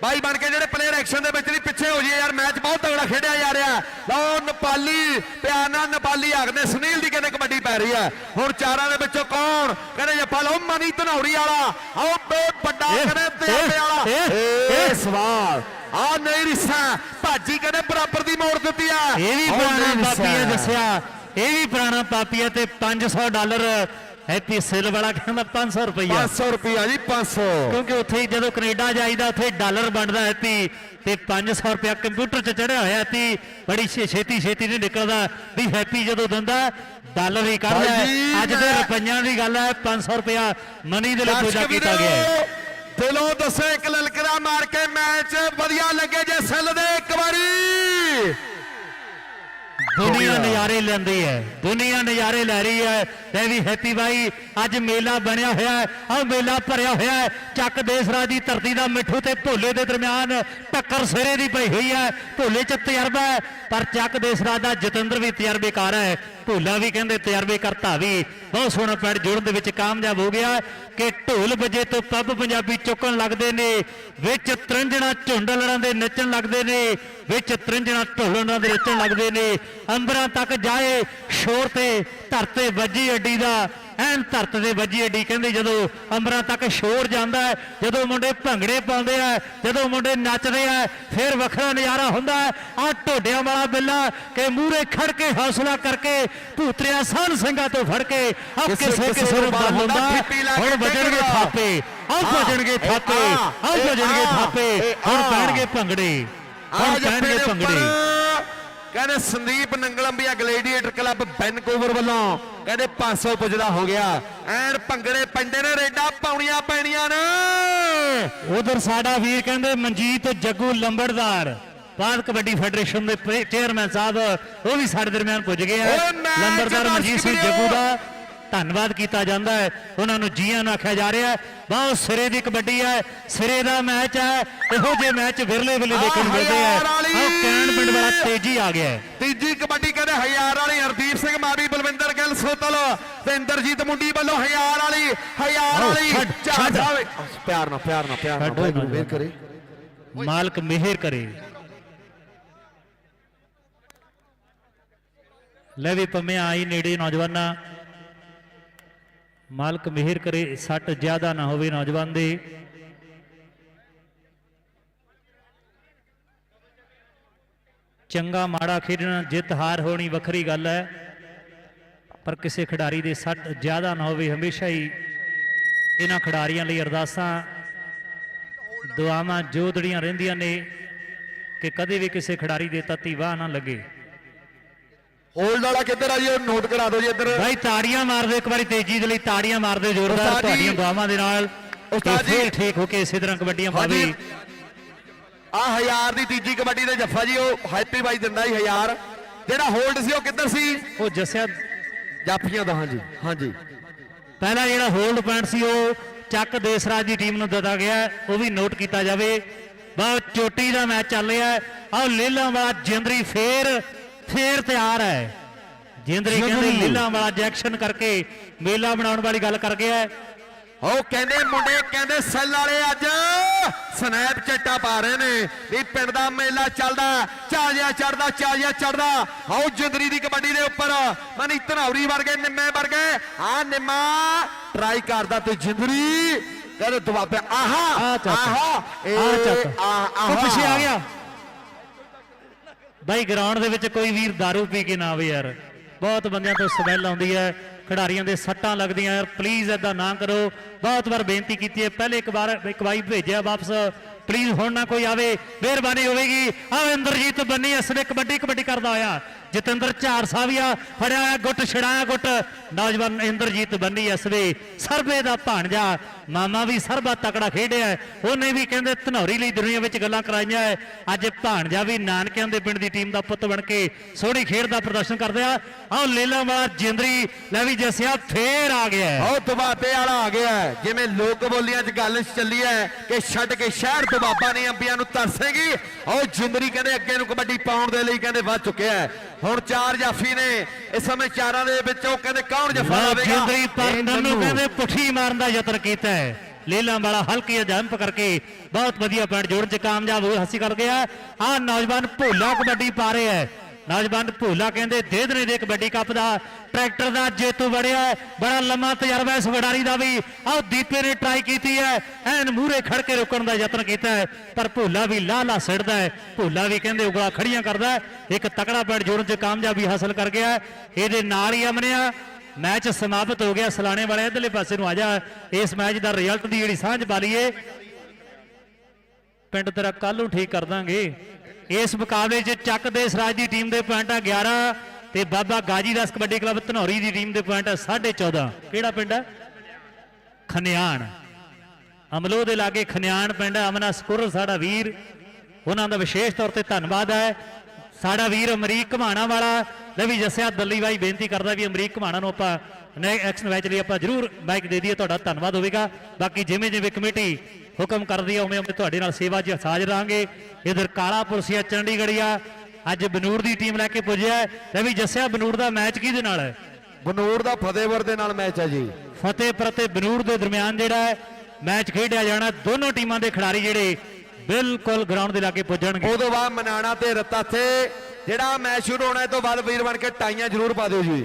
ਭਾਈ ਬਣ ਕੇ ਜਿਹੜੇ ਪਲੇਅਰ ਐਕਸ਼ਨ ਦੇ ਵਿੱਚ ਨਹੀਂ ਪਿੱਛੇ ਹੋ ਜਾਏ ਯਾਰ ਮੈਚ ਬਹੁਤ ਤਗੜਾ ਖੇਡਿਆ ਜਾ ਰਿਹਾ। ਲਓ ਨੇਪਾਲੀ ਪਿਆਰ ਨਾਲ ਨੇਪਾਲੀ ਆਖਦੇ ਸੁਨੀਲ ਦੀ ਕਹਿੰਦੇ ਕਬੱਡੀ ਪੈ ਰਹੀ ਹੈ ਹੁਣ ਚਾਰਾਂ ਦੇ ਵਿੱਚੋਂ ਕੌਣ? ਕਹਿੰਦੇ ਜੱਫਾ ਲਓ ਮਨੀ ਧਨੌਰੀ ਵਾਲਾ। ਆਓ ਬੇ ਵੱਡਾ ਕਹਿੰਦੇ ਤੇ
ਇਹ,
ਵਾਲਾ।
ਇਹ।
ਸਵਾਲ। ਆ ਨਹੀਂ ਰਿਸਾ। ਭਾਜੀ ਕਹਿੰਦੇ ਬਰਾਬਰ ਦੀ ਮੋੜ ਦਿੱਤੀ ਆ।
ਇਹ ਵੀ ਪੁਰਾਣਾ। ਪਾਪੀਆ ਦੱਸਿਆ। ਇਹ ਵੀ ਪੁਰਾਣਾ ਪਾਪੀਆ ਤੇ 500 ਡਾਲਰ ਹੈਪੀ ਸਿਲ ਵਾਲਾ ਕਹਿੰਦਾ 500 ਰੁਪਈਆ।
500 ਰੁਪਿਆ ਜੀ 500
ਕਿਉਂਕਿ ਉੱਥੇ ਜਦੋਂ ਕੈਨੇਡਾ ਜਾਈਦਾ ਉੱਥੇ ਡਾਲਰ ਬਣਦਾ ਹੈ ਤੀ ਤੇ 500 ਰੁਪਇਆ ਕੰਪਿਊਟਰ 'ਚ ਚੜਿਆ ਹੋਇਆ ਤੀ ਬੜੀ ਛੇਤੀ ਛੇਤੀ ਨਹੀਂ ਨਿਕਲਦਾ। ਵੀ ਹੈਪੀ ਜਦੋਂ ਦਿੰਦਾ ਡਾਲਰ ਹੀ।
ਭਾਈ
ਅੱਜ ਦੇ ਰੁਪਈਆਂ ਦੀ ਗੱਲ ਹੈ 500 ਰੁਪਇਆ ਮਨੀ ਦੇ ਲਈ ਪੂਜਾ ਕੀਤਾ ਗਿਆ ਹੈ।
ਦਿਲੋਂ ਦੱਸੋ ਇੱਕ ਲਲਕਰਾ ਮਾਰ ਕੇ ਮੈਚ ਵਧੀਆ ਲੱਗੇ ਜੇ ਸੈੱਲ ਦੇ ਇੱਕ ਵਾਰੀ।
ਦੁਨੀਆ ਨਜ਼ਾਰੇ ਲੈਂਦੀ ਹੈ ਦੁਨੀਆ ਨਜ਼ਾਰੇ ਲੈ ਰਹੀ ਹੈ। ਤੇ ਵੀ ਹੈਪੀ ਬਾਈ ਅੱਜ ਮੇਲਾ ਬਣਿਆ ਹੋਇਆ ਹੈ ਆਹ ਮੇਲਾ ਭਰਿਆ ਹੋਇਆ ਹੈ। ਚੱਕ ਦੇਸਰਾਜ ਦੀ ਧਰਤੀ ਦਾ ਮਿੱਠੂ ਤੇ ਭੋਲੇ ਦੇ ਦਰਮਿਆਨ ਟੱਕਰ ਸਿਰੇ ਦੀ ਪਈ ਹੋਈ ਹੈ। ਭੋਲੇ ਚ ਤਜਰਬਾ ਹੈ ਪਰ ਚੱਕ ਦੇਸਰਾਜ ਦਾ ਜਤਿੰਦਰ ਵੀ ਤਜਰਬੇਕਾਰ ਹੈ। ਭੋਲਾ ਵੀ ਕਹਿੰਦੇ, ਤਜਰਬੇ ਕਰਤਾ ਵੀ। ਬਹੁਤ ਸੋਹਣਾ ਪੈੜ ਜੋੜਨ ਦੇ ਵਿੱਚ ਕਾਮਯਾਬ ਹੋ ਗਿਆ ਕਿ ਢੋਲ ਵਜੇ ਤੋਂ ਪੱਬ ਪੰਜਾਬੀ ਚੁੱਕਣ ਲੱਗਦੇ ਨੇ, ਵਿੱਚ ਤਰੰਜਣਾ ਝੁੰਡ ਲੜਾਂ ਦੇ ਨੱਚਣ ਲੱਗਦੇ ਨੇ, ਵਿੱਚ ਤਰੰਜਣਾ ਢੋਲਣਾ ਦੇ ਨੱਚਣ ਲੱਗਦੇ ਨੇ। ਅੰਬਰਾਂ ਤੱਕ ਜਾਏ, ਸ਼ੋਰ ਤੇ ਧਰਤੇ ਵੱਜੀ ਅੱਡੀ ਦਾ। ਐਨ ਧਰਤ ਦੇ ਵੱਜੀ ਅੱਡੀ ਕਹਿੰਦੇ ਜਦੋਂ ਅੰਬਰਾਂ ਤੱਕ ਸ਼ੋਰ ਜਾਂਦਾ ਹੈ ਜਦੋਂ ਮੁੰਡੇ ਭੰਗੜੇ ਪਾਉਂਦੇ ਆ ਜਦੋਂ ਮੁੰਡੇ ਨੱਚਦੇ ਆ ਫਿਰ ਵੱਖਰਾ ਨਜ਼ਾਰਾ ਹੁੰਦਾ ਆ ਢੋਡਿਆਂ ਵਾਲਾ ਬਿੱਲਾ ਕਿ ਮੂਰੇ ਖੜ ਕੇ ਹੌਸਲਾ ਕਰਕੇ ਭੂਤਰਿਆ ਸਾਨ ਸਿੰਘਾਂ ਤੋਂ ਫੜ ਕੇ ਆ
ਕਿਸੇ-
ਕਿਸੇ ਨੂੰ ਹੁੰਦਾ ਹੁਣ ਵੱਜਣਗੇ। ਥਾਪੇ
ਹਾਂ,
ਵੱਜਣਗੇ ਥਾਪੇ
ਆ,
ਵੱਜਣਗੇ
ਆ,
ਥਾਪੇ ਹੁਣ
ਆ।
ਪੈਣਗੇ ਭੰਗੜੇ ਹੁਣ
ਆ
ਪੈਣਗੇ ਭੰਗੜੇ।
ਕਹਿੰਦੇ Sandeep Nanglambian gladiator club Vancouver ਵੱਲੋਂ। ਕਹਿੰਦੇ 500 ਪੁੱਜਦਾ ਹੋ ਗਿਆ। ਐਨ ਭੰਗੜੇ ਪੈਂਦੇ ਨੇ ਰੇਡਾ ਪਾਉਣੀਆਂ ਪੈਣੀਆਂ ਨੇ।
ਉਧਰ ਸਾਡਾ ਵੀਰ ਕਹਿੰਦੇ ਮਨਜੀਤ ਜੱਗੂ ਲੰਬੜਦਾਰ ਭਾਰਤ ਕਬੱਡੀ ਫੈਡਰੇਸ਼ਨ ਦੇ ਚੇਅਰਮੈਨ ਸਾਹਿਬ ਉਹ ਵੀ ਸਾਡੇ ਦਰਮਿਆਨ ਪੁੱਜ ਗਏ ਆ। ਲੰਬੜਦਾਰ ਮਨਜੀਤ ਸਿੰਘ। ਜੱਗੂ ਦਾ। ਧੰਨਵਾਦ ਕੀਤਾ ਜਾਂਦਾ ਹੈ। ਉਹਨਾਂ ਨੂੰ ਜੀਆਂ ਨੂੰ ਆਖਿਆ ਜਾ ਰਿਹਾ ਹੈ। ਬਹੁਤ ਸਿਰੇ ਦੀ ਕਬੱਡੀ ਹੈ। ਸਿਰੇ ਦਾ ਮੈਚ ਹੈ। ਇਹੋ ਜਿਹੇ ਮੈਚ ਵਿਰਲੇ ਵਿਰਲੇ ਦੇਖਣ ਨੂੰ ਮਿਲਦੇ ਆ
ਹਜ਼ਾਰ ਵਾਲੀ।
ਆਹ ਕੈਨ ਪਿੰਡ ਵਾਲਾ ਤੇਜ਼ੀ ਆ ਗਿਆ ਹੈ।
ਤੀਜੀ ਕਬੱਡੀ ਕਹਿੰਦੇ ਹਜ਼ਾਰ ਵਾਲੀ ਹਰਦੀਪ ਸਿੰਘ ਮਾਵੀ ਬਲਵਿੰਦਰ ਗਿੱਲ ਸੋਤਲ ਤੇ ਇੰਦਰਜੀਤ ਮੁੰਡੀ ਵੱਲੋਂ ਹਜ਼ਾਰ ਵਾਲੀ ਹਜ਼ਾਰ ਵਾਲੀ
ਛੱਡ,
ਪਿਆਰ ਨਾਲ ਪਿਆਰ ਨਾਲ ਪਿਆਰ ਨਾਲ ਮਿਹਰ। ਕਰੇ।
ਮਾਲਕ ਮਿਹਰ ਕਰੇ। ਲੈ ਵੀ ਪੰਮਿਆ ਆਈ ਨੇੜੇ ਨੌਜਵਾਨਾਂ। ਮਾਲਕ ਮਿਹਰ ਕਰੇ, ਸੱਟ ਜ਼ਿਆਦਾ ਨਾ ਹੋਵੇ ਨੌਜਵਾਨ ਦੇ। ਚੰਗਾ ਮਾੜਾ ਖੇਡਣਾ, ਜਿੱਤ ਹਾਰ ਹੋਣੀ ਵੱਖਰੀ ਗੱਲ ਹੈ। ਪਰ ਕਿਸੇ ਖਿਡਾਰੀ ਦੇ ਸੱਟ ਜ਼ਿਆਦਾ ਨਾ ਹੋਵੇ, ਹਮੇਸ਼ਾ ਹੀ ਇਹਨਾਂ ਖਿਡਾਰੀਆਂ ਲਈ ਅਰਦਾਸਾਂ, ਦੁਆਵਾਂ ਜੋਦੜੀਆਂ ਰਹਿੰਦੀਆਂ ਨੇ ਕਿ ਕਦੇ ਵੀ ਕਿਸੇ ਖਿਡਾਰੀ ਦੇ ਤੱਤੀ ਵਾਹ ਨਾ ਲੱਗੇ।
ਹੋਲਡ ਵਾਲਾ ਕਿੱਧਰ ਆ ਜੀ? ਉਹ ਨੋਟ ਕਰਾ ਦਿਓ ਜੀ ਇੱਧਰ।
ਭਾਈ ਤਾੜੀਆਂ ਮਾਰ ਦਿਓ ਇੱਕ ਵਾਰੀ ਤੇਜ਼ੀ ਦੇ ਲਈ ਤਾੜੀਆਂ ਮਾਰ ਦਿਓ ਜ਼ੋਰਦਾਰ
ਉਸਤਾਦ ਜੀ।
ਤੁਹਾਡੀਆਂ ਦੁਆਵਾਂ ਦੇ ਨਾਲ।
ਉਸਤਾਦ
ਤੇ ਫਿਰ
ਜੀ।
ਠੀਕ ਹੋ ਕੇ ਇਸੇ ਤਰ੍ਹਾਂ ਕਬੱਡੀਆਂ
ਹਾਂਜੀ।
ਪਾਵੇ
ਆ ਹਜ਼ਾਰ ਦੀ ਤੀਜੀ ਕਬੱਡੀ ਦੇ ਜੱਫਾ ਜੀ ਉਹ ਹੈਪੀ ਬਾਈ ਦਿੰਦਾ ਜੀ ਹਜ਼ਾਰ। ਜਿਹੜਾ ਹੋਲਡ ਸੀ ਉਹ ਕਿੱਧਰ ਸੀ?
ਉਹ ਜੱਸਿਆ
ਜਾਫੀਆਂ ਦਾ ਹਾਂਜੀ ਹਾਂਜੀ।
ਪਹਿਲਾ ਜਿਹੜਾ ਹੋਲਡ ਪੁਆਇੰਟ ਸੀ ਉਹ ਚੱਕ ਦੇਸਰਾਜ ਦੀ ਟੀਮ ਨੂੰ ਦਿੱਤਾ ਗਿਆ। ਹੈ, ਉਹ ਵੀ ਨੋਟ ਕੀਤਾ ਜਾਵੇ। ਬਹੁਤ ਚੋਟੀ ਦਾ ਮੈਚ ਚੱਲ ਰਿਹਾ। ਹੈ ਆਹ ਲੇਲਾਂ ਵਾਲਾ ਜਿੰਦਰੀ ਫੇਰ ਫੇਰ ਤਿਆਰ ਹੈ। ਜਿੰਦਰੀ ਕਹਿੰਦੇ ਲੇਲਾਂ ਵਾਲਾ ਜੈਕਸ਼ਨ ਕਰਕੇ ਮੇਲਾ ਬਣਾਉਣ ਵਾਲੀ ਗੱਲ ਕਰ ਗਿਆ
ਉਹ ਕਹਿੰਦੇ ਮੁੰਡੇ ਕਹਿੰਦੇ ਸੈੱਲ ਵਾਲੇ ਅੱਜ ਸਨੈਪ ਚੈਟਾ ਪਾ ਰਹੇ ਨੇ ਵੀ ਪਿੰਡ ਦਾ ਮੇਲਾ ਚੱਲਦਾ ਚਾਜਿਆ ਚੜਦਾ ਚਾਜਿਆ ਚੜਦਾ ਆਓ ਜਿੰਦਰੀ ਦੀ ਕਬੱਡੀ ਦੇ ਉੱਪਰ। ਮਨੀ ਧਨੌਰੀ ਵਰਗੇ ਨਿੰਮੇ ਵਰਗੇ। ਆ ਨਿੰਮਾ ਟਰਾਈ ਕਰਦਾ ਤੇ ਜਿੰਦਰੀ ਕਹਿੰਦੇ ਦਬਾਪੇ ਆਹਾ ਆਹਾ ਇਹ ਆਹ,
ਉਹ ਪਿੱਛੇ ਆ। ਗਿਆ। ਬਾਈ ਗਰਾਊਂਡ ਦੇ ਵਿੱਚ ਕੋਈ ਵੀਰ दारू ਪੀ ਕੇ ਨਾ ਆਵੇ ਯਾਰ। ਬਹੁਤ ਬੰਦਿਆਂ ਤੋਂ ਸਮੈਲ ਆਉਂਦੀ ਹੈ, ਖਿਡਾਰੀਆਂ ਦੇ ਸੱਟਾਂ ਲੱਗਦੀਆਂ ਯਾਰ ਪਲੀਜ਼ ਏਦਾਂ ਨਾ ਕਰੋ। ਬਹੁਤ ਵਾਰ ਬੇਨਤੀ ਕੀਤੀ ਹੈ, ਪਹਿਲੇ ਇੱਕ ਵਾਰ, ਇੱਕ ਵਾਰੀ ਭੇਜਿਆ ਵਾਪਸ। ਪਲੀਜ਼ ਹੁਣ ਨਾ ਕੋਈ ਆਵੇ, ਮਿਹਰਬਾਨੀ ਹੋਵੇਗੀ। ਆ ਇੰਦਰਜੀਤ ਬੰਨੀ ਇਸ ਨੇ ਕਬੱਡੀ ਕਬੱਡੀ ਕਰਦਾ ਹੋਇਆ। ਜਤਿੰਦਰ ਝਾਰ ਸਾਵੀਆ ਫੜਿਆ ਹੋਇਆ ਗੁੱਟ, ਛੜਾਇਆ ਗੁੱਟ। ਨੌਜਵਾਨ ਇੰਦਰਜੀਤ ਬੰਨੀ ਇਸ ਸਰਬੇ ਦਾ ਭਾਣਜਾ, ਮਾਮਾ ਵੀ ਸਰਬਾ ਤਕੜਾ ਖੇਡਿਆ ਉਹਨੇ ਵੀ ਕਹਿੰਦੇ ਧਨੌਰੀ ਲਈ ਦੁਨੀਆ ਵਿੱਚ ਗੱਲਾਂ ਕਰਾਈਆਂ ਹੈ। ਅੱਜ ਭਾਣਜਾ ਵੀ ਨਾਨਕਿਆਂ ਦੇ ਪਿੰਡ ਦੀ ਟੀਮ ਦਾ ਪੁੱਤ ਬਣ ਕੇ ਸੋਹਣੀ ਖੇਡ ਦਾ ਪ੍ਰਦਰਸ਼ਨ ਕਰਦੇ ਆ। ਆਹ ਲੀਲਾ ਵਾਲਾ ਜਿੰਦਰੀ, ਲੈ ਵੀ ਜਸਿਆ, ਫੇਰ ਆ ਗਿਆ ਹੈ।
ਉਹ ਵਾਲਾ ਆ ਗਿਆ ਜਿਵੇਂ ਲੋਕ ਬੋਲੀਆਂ 'ਚ ਗੱਲ ਚੱਲੀ ਹੈ ਕਿ ਛੱਡ ਕੇ ਸ਼ਹਿਰ ਦਬਾਬਾ ਨੇ ਅੰਬੀਆਂ ਨੂੰ ਤਰਸੇਗੀ, ਉਹ ਜਿੰਦਰੀ ਕਹਿੰਦੇ ਅੱਗੇ ਨੂੰ ਕਬੱਡੀ ਪਾਉਣ ਦੇ ਲਈ ਕਹਿੰਦੇ ਵੱਧ ਚੁੱਕਿਆ ਹੈ। ਹੁਣ ਚਾਰ ਜਾਫੀ ਨੇ ਇਸ ਸਮੇਂ ਚਾਰਾਂ ਦੇ ਵਿੱਚੋਂ ਕਹਿੰਦੇ ਕੌਣ ਜਫਾ ਲਾਵੇਗਾ
ਪਰ
ਨੰਨੂ।
ਕਹਿੰਦੇ ਪੁੱਠੀ ਮਾਰਨ ਦਾ ਯਤਨ ਕੀਤਾ ਹੈ। ਲੀਲਾ ਵਾਲਾ ਹਲਕੀ ਜੰਪ ਕਰਕੇ ਬਹੁਤ ਵਧੀਆ ਪੁਆਇੰਟ ਜੋੜਨ ਚ ਕਾਮਯਾਬ ਹੋ ਹਾਸੀ ਕਰ ਗਿਆ। ਆ ਨੌਜਵਾਨ ਭੋਲਾ ਕਬੱਡੀ ਪਾ ਰਿਹਾ ਹੈ। ਨੌਜਵਾਨ ਭੋਲਾ ਕਹਿੰਦੇ ਦੇਦਨੇ ਦੇ ਕਬੱਡੀ ਕੱਪ ਦਾ, ਟਰੈਕਟਰ ਦਾ ਜੇਤੂ ਬੜਿਆ ਬੜਾ ਲੰਮਾ ਤਜਰਬਾ ਇਸ ਵਡਾਰੀ ਦਾ ਵੀ। ਆਹ ਦੀਪੇ ਨੇ ਟਰਾਈ ਕੀਤੀ ਹੈ। ਐਨ ਮੂਹਰੇ ਖੜ ਕੇ ਰੋਕਣ ਦਾ ਯਤਨ ਕੀਤਾ ਹੈ। ਪਰ ਭੋਲਾ ਵੀ ਲਾਲਾ ਸਿੜਦਾ ਹੈ। ਭੋਲਾ ਵੀ ਕਹਿੰਦੇ ਉਗਲਾ ਖੜੀਆਂ ਕਰਦਾ ਇੱਕ ਤਕੜਾ ਪੁਆਇੰਟ ਜੋੜਨ ਚ ਕਾਮਯਾਬੀ ਹਾਸਲ ਕਰ ਗਿਆ ਇਹਦੇ ਨਾਲ ਹੀ ਅਮਨਿਆ, ਮੈਚ ਸਮਾਪਤ ਹੋ ਗਿਆ ਸਲਾਣੇ ਵਾਲੇ ਇਧਰਲੇ ਪਾਸੇ ਨੂੰ ਆ ਜਾ। ਇਸ ਮੈਚ ਦਾ ਰਿਜ਼ਲਟ ਦੀ ਜਿਹੜੀ ਸਾਂਝ ਪਾ ਲਈਏ ਪਿੰਡ ਤੇਰਾ ਕੱਲ ਨੂੰ ਠੀਕ ਕਰ ਦਾਂਗੇ। ਇਸ ਮੁਕਾਬਲੇ 'ਚ ਚੱਕ ਦੇ ਸਰਾਜ ਦੀ ਟੀਮ ਦੇ ਪੁਆਇੰਟ ਆ 11 ਤੇ ਬਾਬਾ ਗਾਜੀ ਦਾਸ ਕਬੱਡੀ ਕਲੱਬ ਧਨੌਰੀ ਦੀ ਟੀਮ ਦੇ ਪੁਆਇੰਟ ਆ 14.5 ਕਿਹੜਾ ਪਿੰਡ ਹੈ ਖਨਿਆਣ। ਅਮਲੋ ਦੇ ਲਾਗੇ ਖਨਿਆਣ ਪਿੰਡ ਹੈ ਅਮਨਾ ਸਕੁਰ ਸਾਡਾ ਵੀਰ। ਉਹਨਾਂ ਦਾ ਵਿਸ਼ੇਸ਼ ਤੌਰ ਤੇ ਧੰਨਵਾਦ ਹੈ। ਸਾਡਾ ਵੀਰ ਅਮਰੀਕ ਘਮਾਣਾ ਵਾਲਾ। ਲੈ ਵੀ ਜੱਸਿਆ ਦੱਲੀ ਬਾਈ ਬੇਨਤੀ ਕਰਦਾ ਵੀ ਅਮਰੀਕ ਘਮਾਣਾ ਨੂੰ ਆਪਾਂ ਐਕਸ਼ਨ ਮੈਚ ਲਈ ਆਪਾਂ ਜ਼ਰੂਰ ਮਾਈਕ ਦੇ ਦਈਏ, ਤੁਹਾਡਾ ਧੰਨਵਾਦ ਹੋਵੇਗਾ। ਬਾਕੀ ਜਿਵੇਂ ਜਿਵੇਂ ਕਮੇਟੀ ਹੁਕਮ ਕਰਦੀ ਹੈ ਉਵੇਂ ਉਵੇਂ ਤੁਹਾਡੇ ਨਾਲ ਸੇਵਾ 'ਚ ਹਾਜ਼ਰ ਰਹਾਂਗੇ ਇਧਰ ਕਾਲਾ ਪੁਲਸੀਆ ਚੰਡੀਗੜ੍ਹੀਆ। ਅੱਜ ਬਨੂੜ ਦੀ ਟੀਮ ਲੈ ਕੇ ਪੁੱਜਿਆ ਵੀ ਜੱਸਿਆ ਬਨੂੜ ਦਾ ਮੈਚ ਕਿਹਦੇ ਨਾਲ ਹੈ?
ਬਨੂੜ ਦਾ ਫਤਿਹਵਰ ਦੇ ਨਾਲ ਮੈਚ ਹੈ ਜੀ।
ਫਤਿਹਪੁਰ ਤੇ ਬਨੂੜ ਦੇ ਦਰਮਿਆਨ ਜਿਹੜਾ ਮੈਚ ਖੇਡਿਆ ਜਾਣਾ ਦੋਨੋਂ ਟੀਮਾਂ ਦੇ ਖਿਡਾਰੀ ਜਿਹੜੇ ਬਿਲਕੁਲ ਗਰਾਊਂਡ ਦੇ ਲਾਗੇ ਪੁੱਜਣਗੇ।
ਉਦੋਂ ਬਾਅਦ ਮਨਾਣਾ ਤੇ ਰਤਾਥੇ ਜਿਹੜਾ ਮੈਚ ਸ਼ੁਰੂ ਹੋਣਾ ਇਹ ਤੋਂ ਬਾਅਦ ਵੀਰ ਬਣ ਕੇ ਟਾਈਆਂ ਜ਼ਰੂਰ ਪਾ ਦਿਓ ਜੀ।